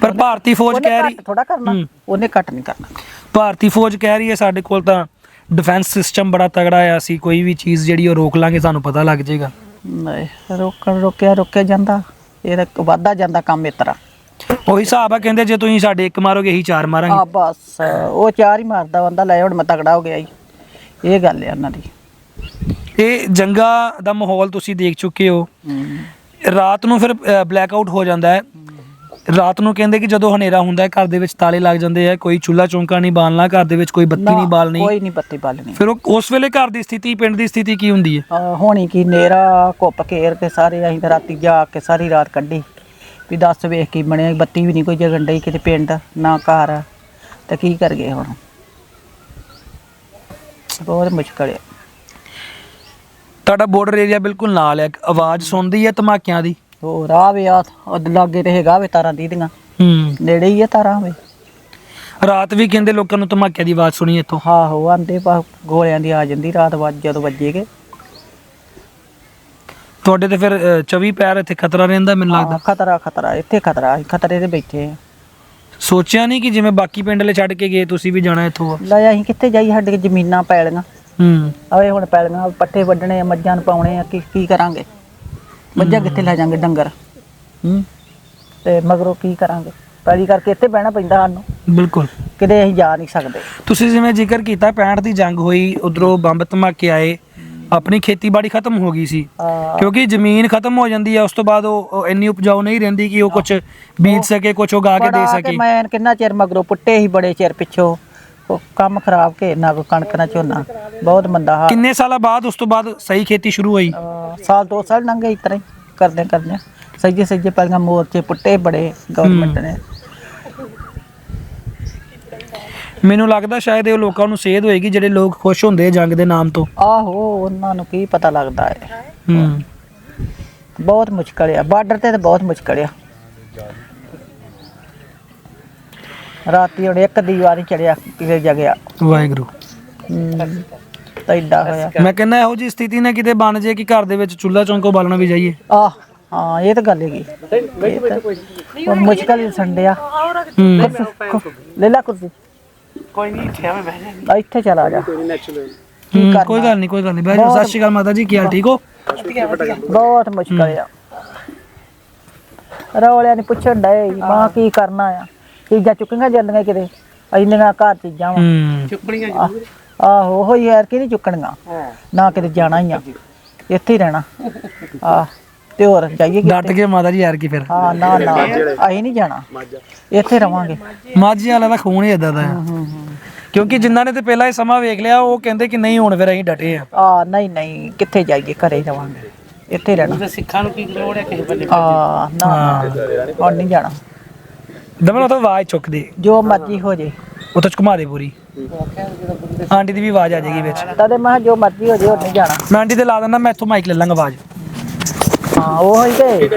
ਪਰ ਭਾਰਤੀ ਫੌਜ ਕਹਿ ਰਹੀ ਥੋੜਾ ਕਰਨਾ। ਹੂੰ। ਉਹਨੇ ਕੱਟ ਨਹੀਂ ਕਰਨਾ। ਭਾਰਤੀ ਫੌਜ ਕਹਿ ਰਹੀ ਹੈ ਸਾਡੇ ਕੋਲ ਤਾਂ ਡਿਫੈਂਸ ਸਿਸਟਮ ਬੜਾ ਤਗੜਾ ਆ ਅਸੀਂ ਕੋਈ ਵੀ ਚੀਜ਼ ਜਿਹੜੀ ਉਹ ਰੋਕ ਲਾਂਗੇ ਸਾਨੂੰ ਪਤਾ ਲੱਗ ਜਾਏਗਾ ਨਹੀਂ ਰੋਕਣ ਰੋਕਿਆ ਰੋਕਿਆ ਜਾਂਦਾ। ਇਹ ਤਾਂ ਵੱਧਦਾ ਜਾਂਦਾ ਕੰਮ ਇਸ ਤਰ੍ਹਾਂ। ਉਹੀ ਹਿਸਾਬ ਆ ਕਹਿੰਦੇ ਜੇ ਤੁਸੀਂ ਸਾਡੇ ਇੱਕ ਮਾਰੋਗੇ ਅਸੀਂ ਚਾਰ ਮਾਰਾਂਗੇ। ਆ ਬਸ ਉਹ ਚਾਰ ਹੀ ਮਾਰਦਾ ਬੰਦਾ ਲੈ ਹੁਣ ਮੈਂ ਤਗੜਾ ਹੋ ਗਿਆ ਜੀ। ਇਹ ਗੱਲ ਹੈ ਉਹਨਾਂ ਦੀ। ਇਹ ਜੰਗਾ ਦਾ ਮਾਹੌਲ ਤੁਸੀਂ ਦੇਖ ਚੁੱਕੇ ਹੋ। ਰਾਤ ਨੂੰ ਫਿਰ ਬਲੈਕ ਆਊਟ ਹੋ ਜਾਂਦਾ ਹੈ। ਰਾਤ ਨੂੰ ਕਹਿੰਦੇ ਕਿ ਜਦੋਂ ਹਨੇਰਾ ਹੁੰਦਾ ਹੈ ਘਰ ਦੇ ਵਿੱਚ ਤਾਲੇ ਲੱਗ ਜਾਂਦੇ ਆ ਕੋਈ ਚੁੱਲਾ ਚੌਂਕਾ ਨਹੀਂ ਬਾਲਣਾ ਘਰ ਦੇ ਵਿੱਚ ਕੋਈ ਬੱਤੀ ਨਹੀਂ ਬਾਲਣੀ ਕੋਈ ਨਹੀਂ ਬੱਤੀ ਬਾਲਣੀ। ਫਿਰ ਉਹ ਉਸ ਵੇਲੇ ਘਰ ਦੀ ਸਥਿਤੀ ਪਿੰਡ ਦੀ ਸਥਿਤੀ ਕੀ ਹੁੰਦੀ ਹੈ? ਹੋਣੀ ਕੀ ਨੇਰਾ ਕੁੱਪ ਘੇਰ ਕੇ ਸਾਰੇ ਅਸੀਂ ਤਾਂ ਰਾਤੀ ਜਾ ਕੇ ਸਾਰੀ ਰਾਤ ਕੱਢੀ। ਵੀ ਦੱਸ ਵੇਖ ਕੀ ਬਣਿਆ ਬੱਤੀ ਵੀ ਨਹੀਂ ਕੋਈ ਜਗਣ ਡਈ ਕਿਤੇ ਪਿੰਡ ਨਾ ਘਰ। ਤੇ ਕੀ ਕਰ ਗਏ ਹੁਣ? ਬਹੁਤ ਮੁਸ਼ਕਲ ਹੈ। ਤੁਹਾਡਾ ਬਾਰਡਰ ਏਰੀਆ ਬਿਲਕੁਲ ਨਾਲ ਹੈ ਆਵਾਜ਼ ਸੁਣਦੀ ਹੈ ਧਮਾਕਿਆਂ ਦੀ। ਹੋਰ ਆ ਵੇ ਆ ਉਹ ਲਾਗੇ ਤੇ ਹੈਗਾ ਵੇ ਤਾਰਾਂ ਦੀਦੀਆਂ ਹੂੰ। ਨੇੜੇ ਹੀ ਆ ਤਾਰਾਂ ਵੇ। ਰਾਤ ਵੀ ਕਹਿੰਦੇ ਲੋਕਾਂ ਨੂੰ ਧਮਾਕਿਆਂ ਦੀ ਆਵਾਜ਼ ਸੁਣੀ ਇੱਥੋਂ। ਹਾਂ ਹੋ ਆਂਦੇ ਪਾ ਗੋਲਿਆਂ ਦੀ ਆ ਜਾਂਦੀ ਰਾਤ ਵੱਜ ਜਦੋਂ ਵੱਜੇਗੇ ਤੁਹਾਡੇ ਤੇ ਫਿਰ ਅ, 24 ਪੈਰ ਇੱਥੇ ਖਤਰਾ ਰਹਿੰਦਾ ਮੈਨੂੰ ਲੱਗਦਾ। ਹਾਂ, ਖਤਰਾ ਖਤਰਾ ਇੱਥੇ ਖਤਰਾ ਅਸੀਂ ਖਤਰੇ ਤੇ ਬੈਠੇ ਆ। ਸੋਚਿਆ ਨਹੀਂ ਕਿ ਜਿਵੇਂ ਬਾਕੀ ਪਿੰਡ ਵਾਲੇ ਛੱਡ ਕੇ ਗਏ ਤੁਸੀਂ ਵੀ ਜਾਣਾ ਇੱਥੋਂ ਲੈ ਅਸੀਂ ਕਿੱਥੇ ਜਾਈ ਸਾਡੇ ਜ਼ਮੀਨਾਂ ਪੈਲੀਆਂ। ਹੂੰ। ਆਵੇ ਹੁਣ ਪੈਲੀਆਂ ਪੱਠੇ ਵੱਢਣੇ ਆ ਮੱਝਾਂ ਨੂੰ ਪਾਉਣੇ ਆ ਕੀ ਕੀ ਕਰਾਂਗੇ? ਮੱਝਾਂ ਕਿੱਥੇ ਲੈ ਜਾਾਂਗੇ ਡੰਗਰ। ਹੂੰ? ਤੇ ਮਗਰੋਂ ਕੀ ਕਰਾਂਗੇ? ਪੈਲੀ ਕਰਕੇ ਇੱਥੇ ਬਹਿਣਾ ਪੈਂਦਾ ਸਾਨੂੰ। ਬਿਲਕੁਲ। ਕਿਤੇ ਅਸੀਂ ਜਾ ਨਹੀਂ ਸਕਦੇ। ਤੁਸੀਂ ਜਿਵੇਂ ਜ਼ਿਕਰ ਕੀਤਾ 65 ਦੀ ਜੰਗ ਹੋਈ ਉਧਰੋਂ ਬੰਬ ਧਮਾਕੇ ਆਏ ਆਪਣੀ ਖੇਤੀਬਾੜੀ ਖਤਮ ਹੋ ਗਈ ਸੀ। ਕਿਉਂਕਿ ਜ਼ਮੀਨ ਖਤਮ ਹੋ ਜਾਂਦੀ ਹੈ ਉਸ ਤੋਂ ਬਾਅਦ ਉਹ ਇੰਨੀ ਉਪਜਾਊ ਨਹੀਂ ਰਹਿੰਦੀ ਕਿ ਉਹ ਕੁਝ ਬੀਜ ਸਕੇ ਕੁਝ ਉਗਾ ਕੇ ਦੇ ਸਕੇ। ਮੈਂ ਕਿੰਨਾ ਚਿਰ ਮਗਰੋਂ ਪੁੱਟੇ ਹੀ ਬੜੇ ਚਿਰ ਪਿੱਛੋਂ। ਉਹ ਕੰਮ ਖਰਾਬ ਕੇ ਨਾ ਕੋਈ ਕਣਕ ਨਾ ਝੋਨਾ। ਬਹੁਤ ਮੰਦਾ ਹਾਲ। ਕਿੰਨੇ ਸਾਲਾਂ ਬਾਅਦ ਉਸ ਤੋਂ ਬਾਅਦ ਸਹੀ ਖੇਤੀ ਸ਼ੁਰੂ ਹੋਈ? ਅਹ ਸਾਲ ਦੋ ਸਾਲ ਲੰਘ ਗਏ ਇਸ ਤਰ੍ਹਾਂ ਹੀ ਕਰਦੇ ਕਰਦੇ। ਸੱਜੇ ਸੱਜੇ ਪਹਿਲਾਂ ਮੋਰਚੇ ਪੁੱਟੇ ਬੜੇ ਗਵਰਨਮੈਂਟ ਨੇ। ਮੈਨੂੰ ਲੱਗਦਾ ਸ਼ਾਇਦ ਇਹ ਲੋਕਾਂ ਨੂੰ ਸੇਧ ਹੋਏਗੀ ਜਿਹੜੇ ਲੋਕ ਖੁਸ਼ ਹੁੰਦੇ ਆ ਜੰਗ ਦੇ ਨਾਮ ਤੋਂ। ਆਹੋ ਉਹਨਾਂ ਨੂੰ ਕੀ ਪਤਾ ਲੱਗਦਾ ਹੈ ਹੂੰ। ਬਹੁਤ ਮੁਸ਼ਕਲ ਆ ਬਾਰਡਰ ਤੇ ਤਾਂ ਬਹੁਤ ਮੁਸ਼ਕਲ ਆ। ਰਾਤੀ ਹੁਣ ਇੱਕ ਦੀਵਾਰ ਹੀ ਚੜਿਆ ਕਿਸੇ ਜਗਿਆ ਵਾਹਿਗੁਰੂ। ਤਾਂ ਏਡਾ ਹੋਇਆ। ਮੈਂ ਕਹਿੰਦਾ ਇਹੋ ਜੀ ਸਥਿਤੀ ਨਾ ਕਿਤੇ ਬਣ ਜੇ ਕਿ ਘਰ ਦੇ ਵਿੱਚ ਚੁੱਲ੍ਹਾ ਚੌਂਕੋ ਬਾਲਣਾ ਵੀ ਜਾਈਏ। ਆ ਹਾਂ ਇਹ ਤਾਂ ਗੱਲ ਹੈਗੀ। ਹੁਣ ਮੁਸ਼ਕਲ ਹੀ ਸੰਡਿਆ ਲੈ ਲੈ ਕੁਰਸੀ। ਕੋਈ ਨਹੀਂ ਇੱਥੇ ਆਵੇਂ ਬਹਿ ਜਾ ਇੱਥੇ ਚਲਾ ਜਾ। ਕੋਈ ਗੱਲ ਨਹੀਂ ਕੋਈ ਗੱਲ ਨਹੀਂ ਬਹਿ ਸਤਿ ਸ਼੍ਰੀ ਅਕਾਲ ਮਾਤਾ ਜੀ ਕੀ ਹਾਲ ਠੀਕ ਹੋ? ਬਹੁਤ ਮੁਸ਼ਕਲ ਆ। ਰੌਲਿਆਂ ਨੇ ਪੁੱਛਣ ਡਏ ਮਾਂ ਕੀ ਕਰਨਾ ਆ? ਚੀਜ਼ਾਂ ਚੁੱਕੀਆਂ ਜਾਂਦੀਆਂ ਕਿਤੇ। ਇੰਨੀਆਂ ਘਰ ਚੀਜ਼ਾਂ ਵਾ। ਹੂੰ। ਚੁੱਕਣੀਆਂ ਆਹੋ ਉਹ ਹੀ ਯਾਰ ਕਿ ਨਹੀਂ ਚੁੱਕਣੀਆਂ ਨਾ ਕਿਤੇ ਜਾਣਾ ਹੀ ਆ। ਇੱਥੇ ਹੀ ਰਹਿਣਾ। ਆ ਤੇ ਹੋਰ ਜਾਈਏ ਡਟ ਕੇ ਮਾਤਾ ਜੀ ਯਾਰ ਕੀ ਫਿਰ। ਹਾਂ ਨਾ ਨਾ। ਅਸੀਂ ਨਹੀਂ ਜਾਣਾ। ਇੱਥੇ ਰਵਾਂਗੇ। ਮਾਝੀ ਵਾਲਾ ਦਾ ਖੂਨ ਹੀ ਇਦਾਂ ਦਾ ਹੈ ਕਿਉਂਕਿ ਜਿਨ੍ਹਾਂ ਨੇ ਤੇ ਪਹਿਲਾਂ ਇਹ ਸਮਾਂ ਵੇਖ ਲਿਆ ਉਹ ਕਹਿੰਦੇ ਕਿ ਨਹੀਂ ਹੁਣ ਫਿਰ ਅਸੀਂ ਡਟੇ ਆ। ਆ ਨਹੀਂ ਨਹੀਂ। ਕਿੱਥੇ ਜਾਈਏ? ਘਰੇ ਹੀ ਰਵਾਂਗੇ। ਇੱਥੇ ਹੀ ਰਹਿਣਾ। ਸਿੱਖਾਂ ਨੂੰ ਕੀ ਲੋੜ ਹੈ ਕਿਸੇ ਬੰਦੇ ਆ ਨਾ ਨਾ, ਹੁਣ ਨਹੀਂ ਜਾਣਾ। ਦਮਨ ਉਹ ਤਾਂ ਆਵਾਜ਼ ਚੁੱਕਦੀ। ਜੋ ਮਰਜ਼ੀ ਹੋ ਜੇ। ਉਹ ਤਾਂ ਘੁਮਾ ਦੇ ਪੂਰੀ। ਆਂਟੀ ਦੀ ਵੀ ਆਵਾਜ਼ ਆ ਜਾਏਗੀ ਵਿੱਚ। ਤਦੇ ਮੈਂ ਕਿਹਾ ਜੋ ਮਰਜ਼ੀ ਹੋ ਜੇ ਹੁਣ ਨਹੀਂ ਜਾਣਾ। ਮੈਂ ਆਂਟੀ ਤੇ ਲਾ ਦਿੰਦਾ ਮੈਂ ਇੱਥੋਂ ਮਾਈਕ ਲੈ ਲਾਂਗਾ ਆਵਾਜ਼। ਹਾਂ ਉਹ ਹੀ ਤੇ।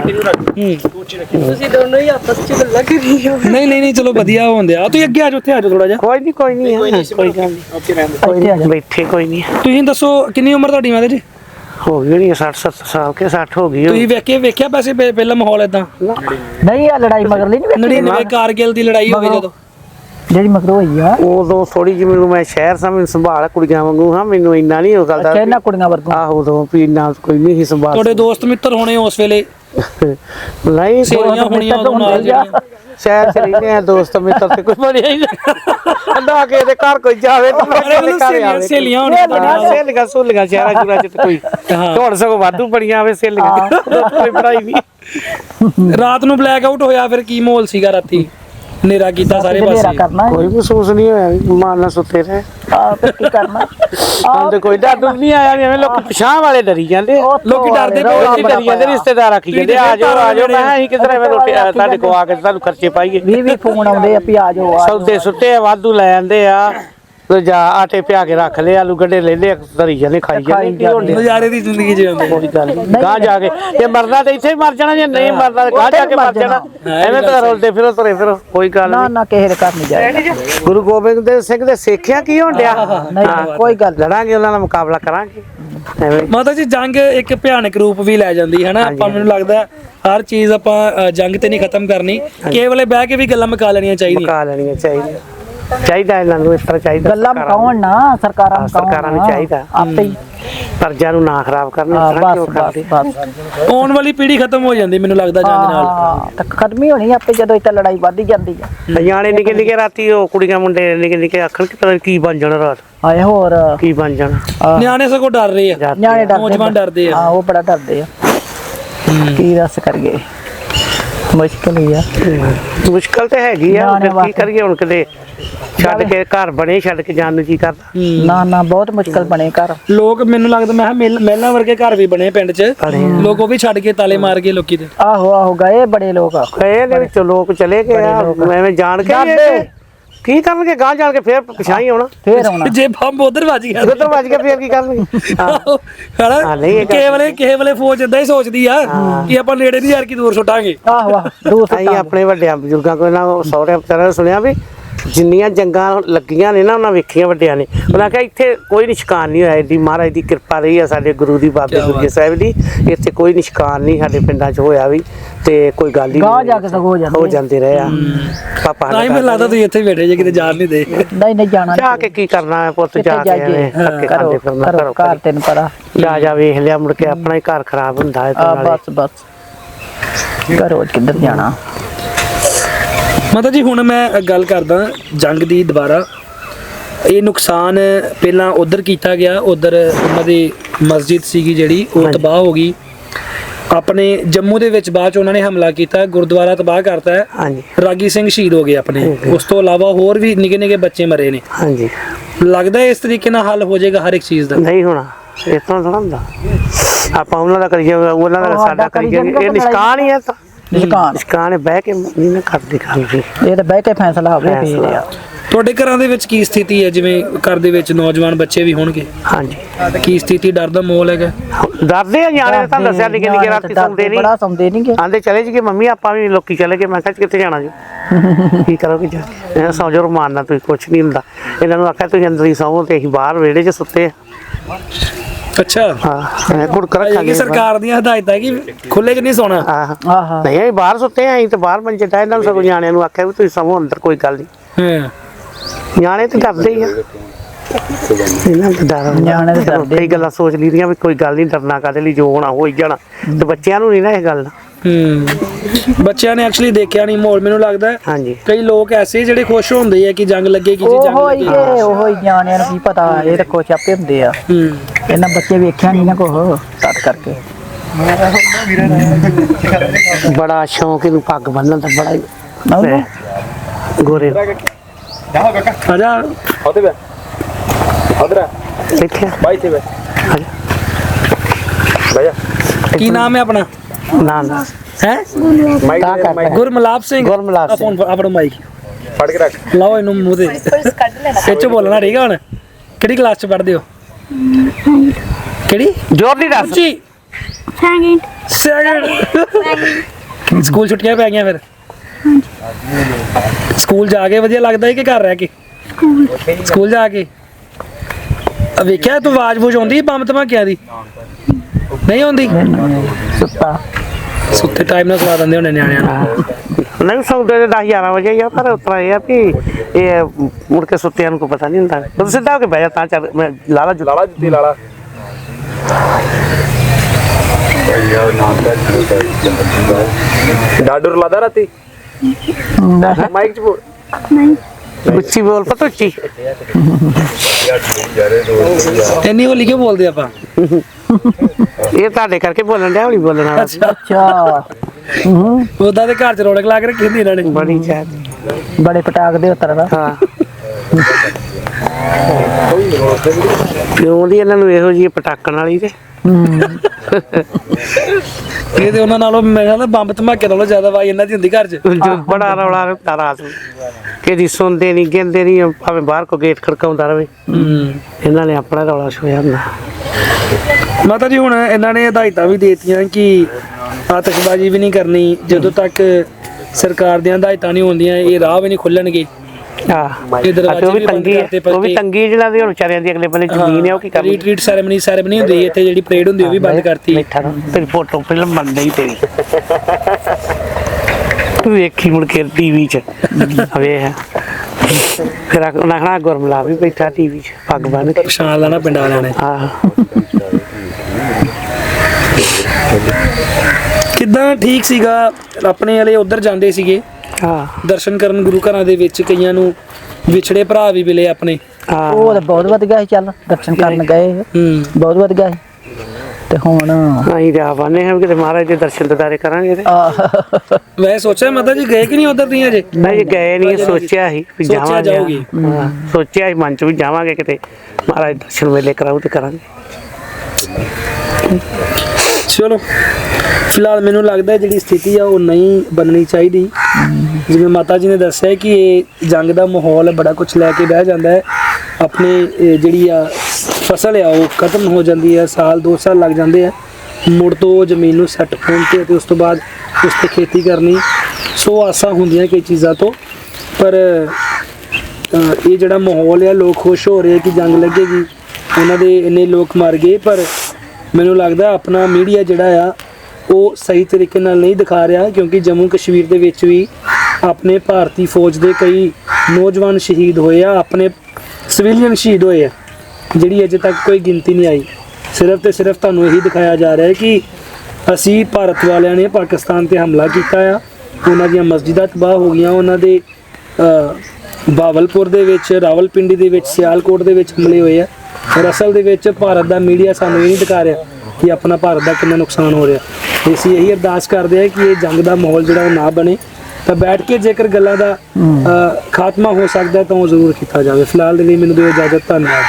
ਤੁਸੀਂ ਦੋਨੋਂ ਹੀ ਆਪਸ ਵਿੱਚ ਗੱਲਾਂ ਕਰੀ ਨਹੀਂ ਨਹੀਂ ਨਹੀਂ ਚਲੋ ਵਧੀਆ ਹੁੰਦੇ ਆ। ਤੁਸੀਂ ਅੱਗੇ ਆ ਜਾਓ ਉੱਥੇ ਆ ਜਾਓ ਥੋੜਾ ਜਿਹਾ। ਕੋਈ ਨਹੀਂ ਕੋਈ ਨਹੀਂ ਕੋਈ ਗੱਲ ਨਹੀਂ ਓਕੇ ਇੱਥੇ ਆ ਜਾ। ਬੈਠੇ ਕੋਈ ਨਹੀਂ ਤੁਸੀਂ ਦੱਸੋ ਕਿੰਨੀ ਉਮਰ ਤੁਹਾਡੀ ਮਾਤਾ ਜੀ? ਹੋ ਗਈ ਨਹੀਂ 60 70 ਸਾਲ ਕੇ 60 ਹੋ ਗਈ ਹੋਣੀ। ਤੁਸੀਂ ਵੇਖੇ ਵੇਖਿਆ ਵੈਸੇ ਪਹਿ- ਪਹਿਲਾਂ ਮਾਹੌਲ ਇਦਾਂ ਨਹੀਂ ਆ ਲੜਾਈ ਮਗਰਲੀ ਨਹੀਂ ਵੇਖੀ। 99 ਕਾਰਗਿਲ ਦੀ ਲੜਾਈ ਹੋਈ ਜਦੋਂ। ਜਿਹੜੀ ਮਗਰੋਂ ਹੋਈ ਆ। ਉਦੋਂ ਥੋੜੀ ਜਿਹੀ ਮੈਨੂੰ ਮੈਂ ਸ਼ਹਿਰ ਸਾਂ ਮੈਨੂੰ ਸੰਭਾਲ ਕੁੜੀਆਂ ਵਾਂਗੂ ਹਾਂ ਮੈਨੂੰ ਇੰਨਾ ਨਹੀਂ ਉਹ ਗੱਲ ਦਾ ਅੱਛਾ ਇਹਨਾਂ ਕੁੜੀਆਂ ਵਰਗੋਂ? ਆਹੋ ਉਦੋਂ ਵੀ ਇੰਨਾ ਕੋਈ ਨਹੀਂ ਸੀ ਸੰਭਾਲ ਤੁਹਾਡੇ ਦੋਸਤ ਮਿੱਤਰ ਹੋਣੇ ਉਸ ਵੇਲੇ? ਨਹੀਂ ਸਹੇਲੀਆਂ ਹੋਣੀਆਂ ਉਦੋਂ ਨਾਲ ਜਿਹੜੀਆਂ। ਸ਼ਹਿਰ ਚ ਰਹਿੰਦੇ ਆ ਦੋਸਤ ਮਿੱਤਰ ਤੇ ਕੋਈ ਬਣਿਆ ਹੀ ਨਾ ਕੇ ਦੇ ਘਰ ਕੋਈ ਜਾਵੇ ਤਾਂ ਦੇ ਘਰ ਆਵੇ ਸਹੇਲੀਆਂ ਹੋਣੀਆਂ ਹਾਂ, ਸਹੇਲੀਆਂ ਸੁਹਲੀਆਂ ਸ਼ਹਿਰਾਂ ਚੂਰਾ ਚ ਤੇ ਕੋਈ। ਢੋਲ ਸਗੋਂ ਵਾਧੂ ਬੜੀਆਂ ਆਵੇ ਸਹੇਲੀਆਂ। ਕੋਈ ਪੜਾਈ ਨਹੀਂ। ਰਾਤ ਨੂੰ ਬਲੈਕ ਆਊਟ ਹੋਇਆ ਫਿਰ ਕੀ ਮਾਹੌਲ ਸੀਗਾ ਰਾਤੀ? ਹਨੇਰਾ ਕੀਤਾ ਸਾਰੇ ਹਨੇਰਾ ਪਾਸੇ ਕਰਨਾ। ਕੋਈ ਮਹਿਸੂਸ ਨਹੀਂ ਹੋਇਆ ਵੀ ਮਾਨ ਨਾਲ ਸੁੱਤੇ ਰਹੇ ਆ ਤੇ ਕੀ ਕਰਨਾ ਹੁਣ ਤੇ ਕੋਈ ਡਰ ਡਰ ਨਹੀਂ ਆਇਆ ਵੀ ਐਵੇਂ ਲੋਕ ਪਛਾਣ ਵਾਲੇ ਡਰੀ ਜਾਂਦੇ ਆ। ਲੋਕੀ ਡਰਦੇ ਲੋਕੀ ਬੜਾ ਡਰੀ ਜਾਂਦੇ। ਰਿਸ਼ਤੇਦਾਰ ਆਖੀ ਜਾਂਦੇ ਆ ਜਾਓ ਆ ਜਾਓ ਮੈਂ ਕਿਹਾ ਅਸੀਂ ਕਿਧਰ ਐਵੇਂ ਰੋਟੀ ਤੁਹਾਡੇ ਕੋ ਆ ਕੇ ਤੁਹਾਨੂੰ ਖਰਚੇ ਪਾਈਏ ਵੀ ਵੀ ਫੋਨ ਆਉਂਦੇ ਆ ਵੀ ਆ ਜਾਓ ਆ ਜਾਓ। ਸੌਦੇ ਸੁੱਟੇ ਆ, ਵਾਧੂ ਲੈ ਜਾਂਦੇ ਆ ਤੇ ਜਾ ਆਟੇ ਪਿਆ ਕੇ ਰੱਖ ਲਏ ਆਲੂ ਗੰਡੇ ਲੈ ਲਏ ਧਰੀ ਜਾਂਦੇ ਖਾਈ ਜਾਂਦੇ ਕੀ ਹੋਣ ਡਿਆ? ਨਜ਼ਾਰੇ ਦੀ ਜ਼ਿੰਦਗੀ ਜਿਉਂਦੇ ਕੋਈ ਗੱਲ ਨਹੀਂ। ਗਾਂ ਜਾ ਕੇ ਜੇ ਮਰਨਾ ਤਾਂ ਇੱਥੇ ਹੀ ਮਰ ਜਾਣਾ ਜੇ ਨਹੀਂ ਮਰਨਾ ਗਾਂ ਜਾ ਕੇ ਮਰ ਜਾਣਾ। ਐਵੇਂ ਤਾਂ ਰੋਲਦੇ ਫਿਰੋ ਤੁਰੇ ਫਿਰੋ ਕੋਈ ਗੱਲ ਨਾ ਨਹੀਂ। ਨਾ ਕਿਸੇ ਦੇ ਘਰ ਨਹੀਂ ਜਾਏਗਾ ਗੁਰੂ ਗੋਬਿੰਦ ਦੇ ਸਿੰਘ ਦੇ ਸਿੱਖਿਆ ਕੀ ਹੋਣ ਡਿਆ? ਨਹੀਂ ਕੋਈ ਗੱਲ ਲੜਾਂਗੇ ਉਹਨਾਂ ਨਾਲ ਮੁਕਾਬਲਾ ਕਰਾਂਗੇ। ਐਵੇਂ। ਮਾਤਾ ਜੀ ਜੰਗ ਇੱਕ ਭਿਆਨਕ ਰੂਪ ਵੀ ਲੈ ਜਾਂਦੀ ਹੈ ਨਾ ਆਪਾਂ ਮੈਨੂੰ ਲੱਗਦਾ ਹਰ ਚੀਜ਼ ਆਪਾਂ ਅ, ਜੰਗ ਤੇ ਨਹੀਂ ਖਤਮ ਕਰਨੀ। ਕੇਵਲੇ ਬਹਿ ਕੇ ਵੀ ਗੱਲਾਂ ਮੁਕਾ ਲੈਣੀਆਂ ਚਾਹੀਦੀਆਂ। ਮੁਕਾ ਲੈਣੀਆਂ ਚਾਹੀਦੀਆਂ। ਚਾਹੀਦਾ ਇਹਨਾਂ ਨੂੰ ਇਸ ਤਰ੍ਹਾਂ ਚਾਹੀਦਾ ਗੱਲਾਂ ਸਰਕਾਰਾਂ ਨੂੰ। ਮਕਾਉਣ ਨਾ ਸਰਕਾਰਾਂ ਹਾਂ, ਮਕਾਉਣ ਸਰਕਾਰਾਂ ਨੂੰ ਨਾ। ਚਾਹੀਦਾ। ਆਪੇ ਹੀ। ਪ੍ਰਜਾ ਨੂੰ ਨਾ ਖਰਾਬ ਕਰਨ ਹਾਂ, ਇਸ ਤਰ੍ਹਾਂ ਬਸ ਕਿਉਂ ਕਰਦੇ? ਬਸ। ਆਉਣ ਵਾਲੀ ਪੀੜ੍ਹੀ ਖਤਮ ਹੋ ਜਾਂਦੀ ਮੈਨੂੰ ਲੱਗਦਾ ਜੰਗ ਨਾਲ। ਹਾਂ ਤਾਂ ਖਤਮੀ ਹੋਣੀ ਆਪੇ ਜਦੋਂ ਇੱਥੇ ਲੜਾਈ ਵੱਧਦੀ ਜਾਂਦੀ ਆ। ਨਿਆਣੇ ਨਿੱਕੇ ਨਿੱਕੇ ਰਾਤੀ ਉਹ ਕੁੜੀਆਂ ਮੁੰਡੇ ਨਿੱਕੇ ਨਿੱਕੇ ਆਖਣ ਕਿ ਪਤਾ ਨੀ ਕੀ ਬਣ ਜਾਣਾ ਰਾਤ। ਆਏ ਹੋਰ। ਕੀ ਬਣ ਜਾਣਾ। ਆਹ, ਨਿਆਣੇ ਸਗੋਂ ਡਰ ਰਹੇ ਆ। ਰਾਤ ਨਿਆਣੇ ਡਰਦੇ ਨੌਜਵਾਨ ਡਰਦੇ ਆ। ਹਾਂ ਉਹ ਬੜਾ ਡਰਦੇ ਆ। ਕੀ ਦੱਸ ਕਰੀਏ। ਮੁਸ਼ਕਿਲ ਹੀ ਆ। ਮੁਸ਼ਕਲ ਤੇ ਹੈਗੀ ਆ ਫਿਰ ਕੀ। ਕਰੀਏ ਹੁਣ ਕਿਤੇ ਛੱਡ ਕੇ ਘਰ ਬਣੇ ਛੱਡ ਕੇ ਜਾਣ ਨੂੰ ਕੀ ਕਰਦਾ। ਨਾ ਨਾ ਬਹੁਤ ਮੁਸ਼ਕਿਲ ਬਣੇ ਘਰ। ਲੋਕ ਮੈਨੂੰ ਲੱਗਦਾ ਮੈਂ ਕਿਹਾ ਮੇਲ- ਮਹਿਲਾਂ ਵਰਗੇ ਘਰ ਵੀ ਬਣੇ ਪਿੰਡ 'ਚ। ਲੋਕ ਉਹ ਵੀ ਛੱਡ ਕੇ ਤਾਲੇ ਮਾਰ ਗਏ ਲੋਕੀ ਦੇ। ਆਹੋ ਆਹੋ ਗਏ ਬੜੇ ਲੋਕ। ਇਹਦੇ ਵਿੱਚ ਲੋਕ ਚਲੇ ਗਏ ਆ। ਐਵੇਂ ਜਾਣ ਕੇ ਕੀ ਕਰਨਗੇ? ਗਾਂ ਜਾਣ ਕੇ ਫੇਰ ਪਛਾਈ ਆਉਣਾ। ਫੇਰ ਆਉਣਾ। ਜੇ ਬੰਬ ਉਧਰ ਵੱਜ ਗਿਆ ਤੋਂ ਵੱਜ ਕੇ ਫੇਰ ਕੀ ਕਰਨਗੇ? ਹਾਂ। ਨਹੀਂ ਇਹ ਗੱਲ- ਕਿਸੇ ਵੇਲੇ ਕਿਸੇ ਵੇਲੇ ਫੌਜ ਇਦਾਂ ਹੀ ਸੋਚਦੀ ਆ ਕਿ ਆਪਾਂ ਨੇੜੇ ਨਹੀਂ ਯਾਰ ਕੀ ਦੂਰ ਸੁੱਟਾਂਗੇ। ਆਹੋ ਆਹੋ ਦੂਸਰੇ ਅਸੀਂ ਆਪਣੇ ਵੱਡਿਆਂ ਬਜ਼ੁਰਗਾਂ ਕੋਲ ਨਾ ਵਿਚਾਰਿਆਂ ਤੋਂ ਸੁਣਿਆ ਵੀ ਜਿੰਨੀਆਂ ਜੰਗਾਂ ਲੱਗੀਆਂ ਨੇ ਨਾ ਉਹਨਾਂ ਵੇਖੀਆਂ ਵੱਡਿਆਂ ਨੇ। ਉਹਨਾਂ ਕਿਹਾ ਇੱਥੇ ਕੋਈ ਨਿਸ਼ਕਾਨ ਨਹੀਂ ਹੋਇਆ ਏਡੀ ਮਹਾਰਾਜ ਦੀ ਕਿਰਪਾ ਰਹੀ ਆ ਸਾਡੇ ਗੁਰੂ ਦੀ ਬਾਬੇ ਗੁਰਜੇ ਸਾਹਿਬ ਦੀ। ਇੱਥੇ ਕੋਈ ਨਿਸ਼ਕਾਨ ਨਹੀਂ ਸਾਡੇ ਪਿੰਡਾਂ 'ਚ ਹੋਇਆ ਵੀ ਤੇ ਕੋਈ ਗੱਲ ਹੀ ਗਾਂ ਨਹੀਂ। ਜਾ ਕੇ ਸਗੋਂ ਹੋ ਜਾਂਦੇ ਹੋ ਜਾਂਦੇ ਰਹੇ ਆ। ਪਾਪਾ ਤਾਂ ਹੀ ਮੈਨੂੰ ਲੱਗਦਾ ਤੁਸੀਂ ਇੱਥੇ ਬੈਠੇ ਜੇ ਕਿਤੇ ਜਾਣ ਨਹੀਂ ਦੇ। ਨਹੀਂ ਨਹੀਂ ਜਾਣਾ ਜਾ ਕੇ ਕੀ ਕਰਨਾ ਹੈ ਪੁੱਤ ਜਾ ਕੇ ਐਵੇਂ ਧੱਕੇ ਕਰੋ ਖਾਂਦੇ ਫਿਰਨਾ ਕਰੋ ਘਰੋਂ ਤੈਨੂੰ ਪਤਾ। ਜਾ ਜਾ ਵੇਖ ਲਿਆ ਮੁੜ ਕੇ ਆਪਣਾ ਹੀ ਘਰ ਖਰਾਬ ਹੁੰਦਾ ਹੈ ਤੇ ਨਾਲੇ। ਬਸ ਬਸ। ਘਰੋਂ ਕਿੱਧਰ ਜਾਣਾ? ਮਾਤਾ ਜੀ ਹੁਣ ਮੈਂ ਗੱਲ ਕਰਦਾ ਜੰਗ ਦੀ ਦੁਬਾਰਾ। ਇਹ ਨੁਕਸਾਨ ਪਹਿਲਾਂ ਉਧਰ ਕੀਤਾ ਗਿਆ ਉਧਰ ਉਹਨਾਂ ਦੀ ਮਸਜਿਦ ਸੀਗੀ ਜਿਹੜੀ ਉਹ ਤਬਾਹ ਹੋ ਗਈ। ਆਪਣੇ ਜੰਮੂ ਦੇ ਵਿੱਚ ਬਾਅਦ ਚ ਉਹਨਾਂ ਨੇ ਹਮਲਾ ਕੀਤਾ ਗੁਰਦੁਆਰਾ ਤਬਾਹ ਕਰਤਾ ਹੈ। ਹਾਂਜੀ। ਰਾਗੀ ਸਿੰਘ ਸ਼ਹੀਦ ਹੋ ਗਏ ਆਪਣੇ। ਉਸ ਤੋਂ ਇਲਾਵਾ ਹੋਰ ਵੀ ਨਿੱਕੇ ਨਿੱਕੇ ਬੱਚੇ ਮਰੇ ਨੇ। ਹਾਂਜੀ। ਲੱਗਦਾ ਇਸ ਤਰੀਕੇ ਨਾਲ ਹੱਲ ਹੋ ਜਾਏਗਾ ਹਰ ਇੱਕ ਚੀਜ਼ ਦਾ? ਨਹੀਂ ਹੋਣਾ। ਇਸ ਤਰ੍ਹਾਂ ਥੋੜਾ ਹੁੰਦਾ। ਆਪਾਂ ਉਹਨਾਂ ਦਾ ਕਰੀਏ ਉਹਨਾਂ ਦਾ ਸਾਡਾ ਕਰੀਏ। ਕਰੀ ਇਹ ਨਿਸ਼ਕਾਨ ਹੀ ਹੈ ਤਾਂ। ਨਿਸ਼ਕਾਨ ਨਿਸ਼ਕਾਨ ਹੈ ਬਹਿ ਕੇ ਨਹੀਂ ਨਾ ਕਰਦੇ ਗੱਲ ਵੀ। ਇਹ ਤਾਂ ਬਹਿ ਕੇ ਫੈਸਲਾ ਹੋਵੇ ਫੇਰ ਫੈਸਲਾ। ਆ। ਤੁਹਾਡੇ ਘਰਾਂ ਦੇ ਵਿੱਚ ਕੀ ਸਥਿਤੀ ਹੈ? ਜਿਵੇਂ ਘਰ ਦੇ ਵਿੱਚ ਨੌਜਵਾਨ ਬੱਚੇ ਵੀ ਹੋਣਗੇ। ਹਾਂਜੀ। ਕੀ ਸਥਿਤੀ? ਡਰ ਦਾ ਮਾਹੌਲ ਹੈਗਾ? ਡਰਦੇ ਆ ਨਿਆਣੇ ਨੇ ਤੁਹਾਨੂੰ ਦੱਸਿਆ ਨਿੱਕੇ ਨਿੱਕੇ ਰਾਤੀ ਸੌਂਦੇ ਨਹੀਂ ਬੜਾ ਸੌਂਦੇ ਨਹੀਂਗੇ ਆਂਦੇ ਚਲੇ ਜੀ ਕਿ ਮੰਮੀ ਆਪਾਂ ਵੀ ਲੋਕੀ ਚਲੇ ਗਏ। ਮੈਂ ਕਿਹਾ ਕਿੱਥੇ ਜਾਣਾ ਜੀ? ਕੀ ਕਰੋਗੇ ਜਾ? ਕੇ ਇਹ ਸੌ ਜੋ ਮਾਰਨਾ ਤੁਸੀਂ ਕੁਛ ਨਹੀਂ ਹੁੰਦਾ। ਇਹਨਾਂ ਨੂੰ ਆਖਿਆ ਤੁਸੀਂ ਅੰਦਰ ਹੀ ਸੌਂ ਤੇ ਅਸੀਂ ਬਾਹਰ ਵਿਹੜੇ 'ਚ ਸੁੱਤੇ ਆ। ਅੱਛਾ। ਹਾਂ ਇਹ ਕੁੜਕ ਇਹ ਰੱਖਾਂਗੇ ਕਿ ਸਰਕਾਰ ਦੀਆਂ ਹਦਾਇਤਾਂ ਹੈ ਕਿ ਖੁੱਲੇ 'ਚ ਨਹੀਂ ਸੋਣਾ? ਆਹ ਆਹਾ। ਨਹੀਂ ਅਸੀਂ ਬਾਹਰ ਸੁੱਤੇ ਆ ਅਸੀਂ ਤੇ ਬਾਹਰ ਮੰਜੇ ਡਾਏ ਇਹਨਾਂ ਨੂੰ ਸਗੋਂ ਨਿਆਣਿਆਂ ਨੂੰ ਆਖਿਆ ਵੀ ਤੁਸੀਂ ਸੌਂ ਅੰਦਰ ਕੋਈ ਗੱਲ ਨਹੀਂ। ਹਾਂ। ਨਿਆਣੇ ਤੇ ਡਰਦੇ ਹੀ ਆ। ਇਹਨਾਂ ਦਾ ਡਰ ਹੁੰਦਾ। ਨਿਆਣੇ ਤਾਂ ਡਰਦੇ ਕਈ ਗੱਲਾਂ ਸੋਚ ਲਈਆਂ ਵੀ ਕੋਈ ਗੱਲ ਨਹੀਂ ਡਰਨਾ ਕਾਦੇ ਲਈ ਜੋ ਹੋਣਾ ਹੋ ਹੀ ਜਾਣਾ। ਤੇ ਬੱਚਿਆਂ ਨੂੰ ਨਹੀਂ ਨਾ ਇਹ ਗੱਲ। ਦਾ। ਹੂੰ। ਬੱਚਿਆਂ ਨੇ ਐਕਚੁਅਲੀ ਦੇਖਿਆ ਨਹੀਂ ਮਾਹੌਲ ਮੈਨੂੰ ਲੱਗਦਾ ਹੈ ਹਾਂਜੀ। ਕਈ ਲੋਕ ਐਸੇ ਜਿਹੜੇ ਖੁਸ਼ ਹੁੰਦੇ ਆ ਕਿ ਜੰਗ ਲੱਗੇਗੀ ਜੀ ਜੰਗ ਉਹ ਹੀ ਲੱਗੇ। ਇਹ ਉਹ ਹੀ ਨਿਆਣਿਆਂ ਨੂੰ ਕੀ ਪਤਾ ਇਹ ਤਾਂ ਕੁਛ ਆਪੇ ਹੁੰਦੇ ਆ। ਹੂੰ। ਇਹਨਾਂ ਬੱਚੇ ਵੇਖਿਆ ਨਹੀਂ ਨਾ ਕੁਛ ਤਦ ਕਰਕੇ। ਬੜਾ ਸ਼ੌਂਕ ਇਹਨੂੰ ਪੱਗ ਬੰਨਣ ਦਾ ਬੜਾ ਹੀ ਨਾ ਨਾ। ਗੋਰੇ ਆ ਜਾ। ਦੇਖਿਆ ਕੀ ਨਾਮ ਹੈ ਆਪਣਾ? ਨਾ ਨਾ। ਹੈ? ਕਾ ਕਰਦਾ ਗੁਰਮਲਾਪ ਸਿੰਘ। ਗੁਰਮਲਾਪ ਆ ਫੋਨ ਆਪਣਾ ਮਾਈਕ। ਫੜ ਕੇ ਰੱਖ। ਲਾਓ ਇਹਨੂੰ ਮੂੰਹ ਤੇ। ਇਹ ਚ ਬੋਲਣਾ ਠੀਕ ਹੈ ਹੁਣ? ਕਿਹੜੀ ਕਲਾਸ ਚ ਪੜ੍ਹਦੇ ਹੋ? ਕਿਹੜੀ? ਜੋਰ ਦੀ ਦੱਸ। ਉੱਚੀ। ਸੈਕਿੰਡ ਸਕੂਲ ਛੁੱਟੀਆਂ ਪੈ ਗਈਆਂ ਫਿਰ? ਸਕੂਲ ਜਾ ਕੇ ਵਧੀਆ ਲੱਗਦਾ ਹੈ ਕਿ ਘਰ ਰਹਿ ਕੇ? ਸਕੂਲ ਜਾ ਕੇ? ਵੇਖਿਆ ਤੂੰ ਆਵਾਜ਼ ਬੂਝ ਆਉਂਦੀ ਬੰਮ ਧਮਾਕਿਆਂ ਦੀ। ਨਹੀਂ ਆਉਂਦੀ? ਸੁੱਤਾ। ਸੁੱਤੇ ਟਾਈਮ ਨਾਲ ਸਵਾ ਦਿੰਦੇ ਹੋਣੇ ਨਿਆਣਿਆਂ ਨੂੰ। ਨਹੀਂ ਸੌਦੇ ਦੇ 10 11 ਵਜੇ ਹੀ ਆ ਪਰ ਉਤਰਾ ਇਹ ਆ ਵੀ ਇਹ ਮੁੜ ਕੇ ਸੁੱਤਿਆਂ ਨੂੰ ਕੋਈ ਪਤਾ ਨਹੀਂ ਹੁੰਦਾ। ਤੂੰ ਸਿੱਧਾ ਹੋ ਕੇ ਬਹਿ ਜਾ ਤਾਂ ਚੱਲ ਮੈਂ ਲਾਲਾ ਜੁ- ਲਾਲਾ ਜੁੱਤੀ ਲਾਲਾ। ਡਾਡੂਰ ਲਾਦਾ ਰਾਤੀ? ਮਾਈਕ ਚ ਬੋਲ। ਉੱਚੀ ਬੋਲ ਪਤਾ ਉੱਚੀ ਇੰਨੀ ਹੋਲੀ ਕਿਉਂ ਬੋਲਦੇ ਆਪਾਂ? ਇਹ ਤੁਹਾਡੇ ਕਰਕੇ ਬੋਲਣ ਡਿਆ ਹੌਲੀ ਬੋਲਣ ਵਾਲਾ। ਅੱਛਾ। ਉਦਾਂ ਦੇ ਘਰ ਚ ਰੌਣਕ ਲਾ ਕੇ ਰੱਖੀ ਹੁੰਦੀ ਇਹਨਾਂ ਨੇ। ਬੜੀ ਚਾਹ। ਬੜੇ ਪਟਾਕ ਦੇ ਉਤਰ ਦਾ ਹਾਂ। ਕਿਉਂ ਦੀ ਇਹਨਾਂ ਨੂੰ ਇਹੋ ਜਿਹੀ ਪਟਾਕਣ ਵਾਲੀ ਤੇ? ਇਹ ਤੇ ਉਹਨਾਂ ਨਾਲੋਂ ਮੈਂ ਕਹਿੰਦਾ ਬੰਬ ਧਮਾਕੇ ਨਾਲੋਂ ਜ਼ਿਆਦਾ ਆਵਾਜ਼ ਇਹਨਾਂ ਦੀ ਹੁੰਦੀ ਘਰ 'ਚ। ਜੋ ਬੜਾ ਰੌਲਾ ਹੁੰਦਾ ਰਾਤ ਨੂੰ। ਕਿਹਦੀ ਸੁਣਦੇ ਨਹੀਂ ਗਿੰਦੇ ਨਹੀਂ ਭਾਵੇਂ ਬਾਹਰ ਕੋ ਗੇਟ ਖੜਕਾਉਂਦਾ ਰਵੇ। ਇਹਨਾਂ ਨੇ ਆਪਣਾ ਰੌਲਾ ਛੋਇਆ ਹੁੰਦਾ। ਮਾਤਾ ਜੀ ਹੁਣ ਇਹਨਾਂ ਨੇ ਹਦਾਇਤਾਂ ਵੀ ਦੇਤੀਆਂ ਕਿ ਆਤਿਸ਼ਬਾਜ਼ੀ ਵੀ ਨਹੀਂ ਕਰਨੀ। ਜਦੋਂ ਤੱਕ ਸਰਕਾਰ ਦੀਆਂ ਹਦਾਇਤਾਂ ਨਹੀਂ ਹੁੰਦੀਆਂ ਇਹ ਰਾਹ ਵੀ ਨਹੀਂ ਖੁੱਲਣਗੇ। ਆਹ ਇਹ ਦਰਵਾਜ਼ੇ ਅਤੇ ਉਹ ਵੀ ਵੀ ਬੰਦ ਤੰਗੀ ਹੈ ਉਹ ਵੀ ਪੱਕੇ। ਤੰਗੀ ਹੈ ਜਿਹਨਾਂ ਦੀ ਹੁਣ ਵਿਚਾਰਿਆਂ ਦੀ ਅਗਲੇ ਬੰਨੇ ਜ਼ਮੀਨ ਹੈ ਉਹ ਕੀ ਕਰਨੀ ਰੀਟਰੀਟ ਸੈਰੇਮਨੀ ਸੈਰੇਮਨੀ ਹੁੰਦੀ ਹੈ ਇੱਥੇ ਜਿਹੜੀ ਪਰੇਡ ਹੁੰਦੀ ਉਹ ਵੀ ਬੰਦ ਕਰਤੀ। ਬੈਠਾ ਰਹੋ ਤੇਰੀ ਫੋਟੋ ਫਿਲਮ ਬਣ ਗਈ ਤੇਰੀ। ਤੂੰ ਵੇਖੀ ਮੁੜ ਕੇ ਟੀਵੀ 'ਚ। ਵੇ ਫਿਰ ਆ- ਉਹਨਾਂ ਕਹਣਾ ਗੁਰਮਲਾ ਵੀ ਬੈਠਾ ਟੀਵੀ 'ਚ ਪੱਗ ਬੰਨ ਕੇ। ਪਛਾਣ ਲੈਣਾ ਪਿੰਡਾਂ ਨੇ। ਆਹ ਕਿੱਦਾਂ ਠੀਕ ਸੀਗਾ? ਆਪਣੇ ਵਾਲੇ ਉਧਰ ਜਾਂਦੇ ਸੀਗੇ। ਦਰਸ਼ਨ ਕਰਨ ਗੁਰੂ ਘਰਾਂ ਦੇ ਵਿੱਚ ਕਈਆਂ ਨੂੰ ਵਿਛੜੇ ਭਰਾ ਵੀ ਮਿਲੇ ਆਪਣੇ। ਉਹ ਤਾਂ ਬਹੁਤ ਵਧੀਆ ਸੀ ਚੱਲ ਦਰਸ਼ਨ ਕਰਨ ਗਏ। ਹੂੰ। ਬਹੁਤ ਵਧੀਆ ਸੀ। ਤੇ ਹੁਣ ਅਸੀਂ ਤੇ ਆਪ ਆਨੇ ਹਾਂ ਕਿਤੇ ਮਹਾਰਾਜ ਦੇ ਦਰਸ਼ਨ ਦਿਦਾਰੇ ਕਰਾਂਗੇ ਤੇ ਮੈਂ ਸੋਚਿਆ ਮਾਤਾ ਜੀ ਗਏ ਕਿ ਨਹੀਂ ਉਧਰ ਦੀਆਂ ਅਜੇ ਨਹੀਂ ਗਏ ਨਹੀਂ ਸੋਚਿਆ ਸੀ ਵੀ ਸੋਚਿਆ ਜਾਵਾਂਗੇ। ਜਾਓਗੇ। ਹਾਂ, ਸੋਚਿਆ ਸੀ ਮਨ ਚ ਵੀ ਜਾਵਾਂਗੇ ਕਿਤੇ। ਮਹਾਰਾਜ ਦੇ ਦਰਸ਼ਨ ਵੇਲੇ ਕਰਾਉ ਤੇ ਕਰਾਂਗੇ। ਚਲੋ। ਫਿਲਹਾਲ ਮੈਨੂੰ ਲੱਗਦਾ ਹੈ ਜਿਹੜੀ ਸਥਿਤੀ ਆ ਉਹ ਨਹੀਂ ਬਣਨੀ ਚਾਹੀਦੀ। ਜਿਵੇਂ ਮਾਤਾ ਜੀ ਨੇ ਦੱਸਿਆ ਕਿ ਇਹ ਜੰਗ ਦਾ ਮਾਹੌਲ ਬੜਾ ਕੁਝ ਲੈ ਕੇ ਬਹਿ ਜਾਂਦਾ ਹੈ। ਆਪਣੇ, ਇਹ ਜਿਹੜੀ ਆ ਫਸਲ ਆ, ਉਹ ਖਤਮ ਹੋ ਜਾਂਦੀ ਹੈ, ਸਾਲ, ਦੋ ਸਾਲ ਲੱਗ ਜਾਂਦੇ ਆ। ਮੁੜ ਤੋਂ ਜ਼ਮੀਨ ਨੂੰ ਸੈੱਟ ਹੋਣ ਤੇ ਅਤੇ ਉਸ ਤੋਂ ਬਾਅਦ ਉਸ ਤੇ ਖੇਤੀ ਕਰਨੀ। ਸੋ ਆਸਾਂ ਹੁੰਦੀਆਂ ਕਈ ਚੀਜ਼ਾਂ ਤੋਂ। ਪਰ ਇਹ ਜਿਹੜਾ ਮਾਹੌਲ ਆ, ਲੋਕ ਖੁਸ਼ ਹੋ ਰਹੇ ਆ ਕਿ ਜੰਗ ਲੱਗੇਗੀ। ਉਹਨਾਂ ਦੇ ਇੰਨੇ ਲੋਕ ਮਰ ਗਏ, ਪਰ ਮੈਨੂੰ ਲੱਗਦਾ ਆਪਣਾ ਮੀਡੀਆ ਜਿਹੜਾ ਆ ਉਹ ਸਹੀ ਤਰੀਕੇ ਨਾਲ ਨਹੀਂ ਦਿਖਾ ਰਿਹਾ ਕਿਉਂਕਿ ਜੰਮੂ ਕਸ਼ਮੀਰ ਦੇ ਵਿੱਚ ਵੀ ਆਪਣੇ ਭਾਰਤੀ ਫੌਜ ਦੇ ਕਈ ਨੌਜਵਾਨ ਸ਼ਹੀਦ ਹੋਏ ਆ, ਆਪਣੇ ਸਿਵਿਲੀਅਨ ਸ਼ਹੀਦ ਹੋਏ ਆ, ਜਿਹੜੀ ਅਜੇ ਤੱਕ ਕੋਈ ਗਿਣਤੀ ਨਹੀਂ ਆਈ। ਸਿਰਫ ਤੇ ਸਿਰਫ ਤੁਹਾਨੂੰ ਇਹੀ ਦਿਖਾਇਆ ਜਾ ਰਿਹਾ ਹੈ ਕਿ ਅਸੀਂ ਭਾਰਤ ਵਾਲਿਆਂ ਨੇ ਪਾਕਿਸਤਾਨ ਤੇ ਹਮਲਾ ਕੀਤਾ ਆ। ਉਹਨਾਂ ਦੀਆਂ ਮਸਜਿਦਾਂ ਤਬਾਹ ਹੋ ਗਈਆਂ, ਉਹਨਾਂ ਦੇ ਬਾਵਲਪੁਰ ਦੇ ਵਿੱਚ, ਰਾਵਲਪਿੰਡੀ ਦੇ ਵਿੱਚ, ਸਿਆਲਕੋਟ ਦੇ ਵਿੱਚ ਹਮਲੇ ਹੋਏ ਆ। ਪਰ ਅਸਲ ਦੇ ਵਿੱਚ ਭਾਰਤ ਦਾ ਮੀਡੀਆ ਸਾਨੂੰ ਇਹ ਨਹੀਂ ਦਿਖਾ ਰਿਹਾ ਕਿ ਆਪਣਾ ਭਾਰਤ ਦਾ ਕਿੰਨਾ ਨੁਕਸਾਨ ਹੋ ਰਿਹਾ। ਅਸੀਂ ਇਹੀ ਅਰਦਾਸ ਕਰਦੇ ਹਾਂ ਕਿ ਇਹ ਜੰਗ ਦਾ ਮਾਹੌਲ ਜਿਹੜਾ ਉਹ ਨਾ ਬਣੇ। ਤਾਂ ਬੈਠ ਕੇ ਜੇਕਰ ਗੱਲਾਂ ਦਾ ਖਾਤਮਾ ਹੋ ਸਕਦਾ ਤਾਂ ਉਹ ਜ਼ਰੂਰ ਕੀਤਾ ਜਾਵੇ। ਫਿਲਹਾਲ ਦੇ ਲਈ ਮੈਨੂੰ ਦਿਓ ਇਜਾਜ਼ਤ ਧੰਨਵਾਦ।